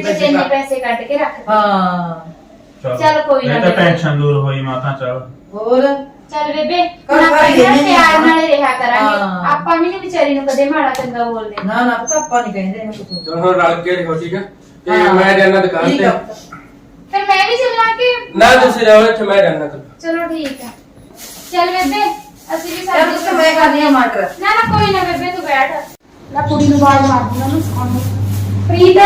ਪੈਸੇ ਕੱਢ। ਕੇ ਰੱਖ। ਹਾਂ। ਚੱਲ। ਕੋਈ ਨਾ ਇਹ ਤਾਂ। ਟੈਨਸ਼ਨ ਦੂਰ ਹੋਈ ਮਾਤਾ ਚੱਲ। ਹੋਰ? ਚੱਲ ਬੇਬੇ ਹੁਣ ਆਪਾਂ ਇਹਨਾਂ ਰਹਿੰਦੇ ਪਿਆਰ। ਨਾਲ ਹੀ ਰਿਹਾ ਕਰਾਂਗੇ। ਹਾਂ। ਆਪਾਂ ਵੀ ਨੀ ਵਿਚਾਰੀ ਨੂੰ ਕਦੇ ਮਾੜਾ ਚੰਗਾ ਬੋਲਦੇ। ਨਾ ਨਾ ਪੁੱਤ ਆਪਾਂ ਨਹੀਂ ਕਹਿੰਦੇ ਇਹਨੂੰ ਕੁਛ। ਚਲ ਹੁਣ ਰਲ ਕੇ ਰਹੋ ਠੀਕ ਹੈ ਤੇ ਹਾਂ। ਮੈਂ ਜਾਣਾ ਦੁਕਾਨ ਠੀਕ ਤੇ। ਆ। ਫਿਰ ਮੈਂ ਵੀ ਚੱਲਾਂ ਕਿ ਨਾ ਤੁਸੀਂ ਰਹੋ ਇੱਥੇ ਮੈਂ ਜਾਣਾ ਚਲੋ ਠੀਕ ਆ। ਚੱਲ ਬੇਬੇ ਅਸੀਂ ਵੀ ਚੱਲ ਮੈਂ ਕਰਨੀ ਆ ਮਟਰ ਨਾ ਨਾ ਕੋਈ ਨਾ ਬੇਬੇ ਤੂੰ ਬੈਠ। ਲੈ ਕੁੜੀ ਨੂੰ ਆਵਾਜ਼ ਮਾਰਦੀ ਉਹਨੂੰ ਸਿਖਾਉਣ ਨੂੰ ਪ੍ਰੀਤ!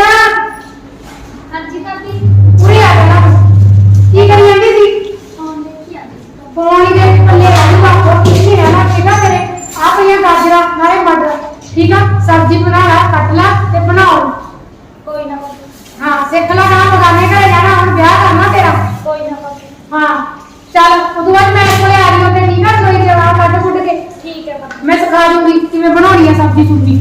ਹਾਂਜੀ ਭਾਬੀ। ਉਰੇ ਆ ਜਾ ਨਾ ਕੀ ਕਰੀ ਜਾਂਦੀ ਸੀ ਫੋਨ ਦੇਖੀ ਆਂਦੀ ਸੀ ਫੋਨ ਹੀ ਦੇ ਪੱਲੇ ਰਹਿਣਾ ਹੋਰ ਕੁਝ ਨਹੀਂ ਰਹਿਣਾ ਠੀਕ ਆ ਆ ਪਈਆਂ ਗਾਜਰਾਂ ਨਾਲੇ ਮਟਰ। ਠੀਕ ਆ? ਸਬਜ਼ੀ ਬਣਾ ਲਾ ਕੱਟ ਲਾ ਤੇ ਬਣਾਓ। ਕੋਈ ਨਾ ਹਾਂ ਸਿੱਖ ਲਾ ਕੰਮ ਬਗਾਨੇ ਘਰੇ ਜਾਣਾ ਹੁਣ ਵਿਆਹ ਕਰਨਾ ਤੇਰਾ। ਕੋਈ ਨਾ ਹਾਂ ਚੱਲ ਉਦੋਂ ਬਾਅਦ ਮੈਂ ਕੋਲੇ ਆ ਰਹੀ ਹਾਂ ਤੇ ਠੀਕ ਆ ਰਸੋਈ ਦੇ ਬਾਹਰ ਕੱਢ ਕੁੱਟ ਕੇ। ਠੀਕ ਹੈ ਮੈਂ ਸਿਖਾ ਦੂੰਗੀ ਕਿਵੇਂ ਬਣਾਉਣੀ ਆ ਸਬਜ਼ੀ ਸੁਬਜ਼ੀ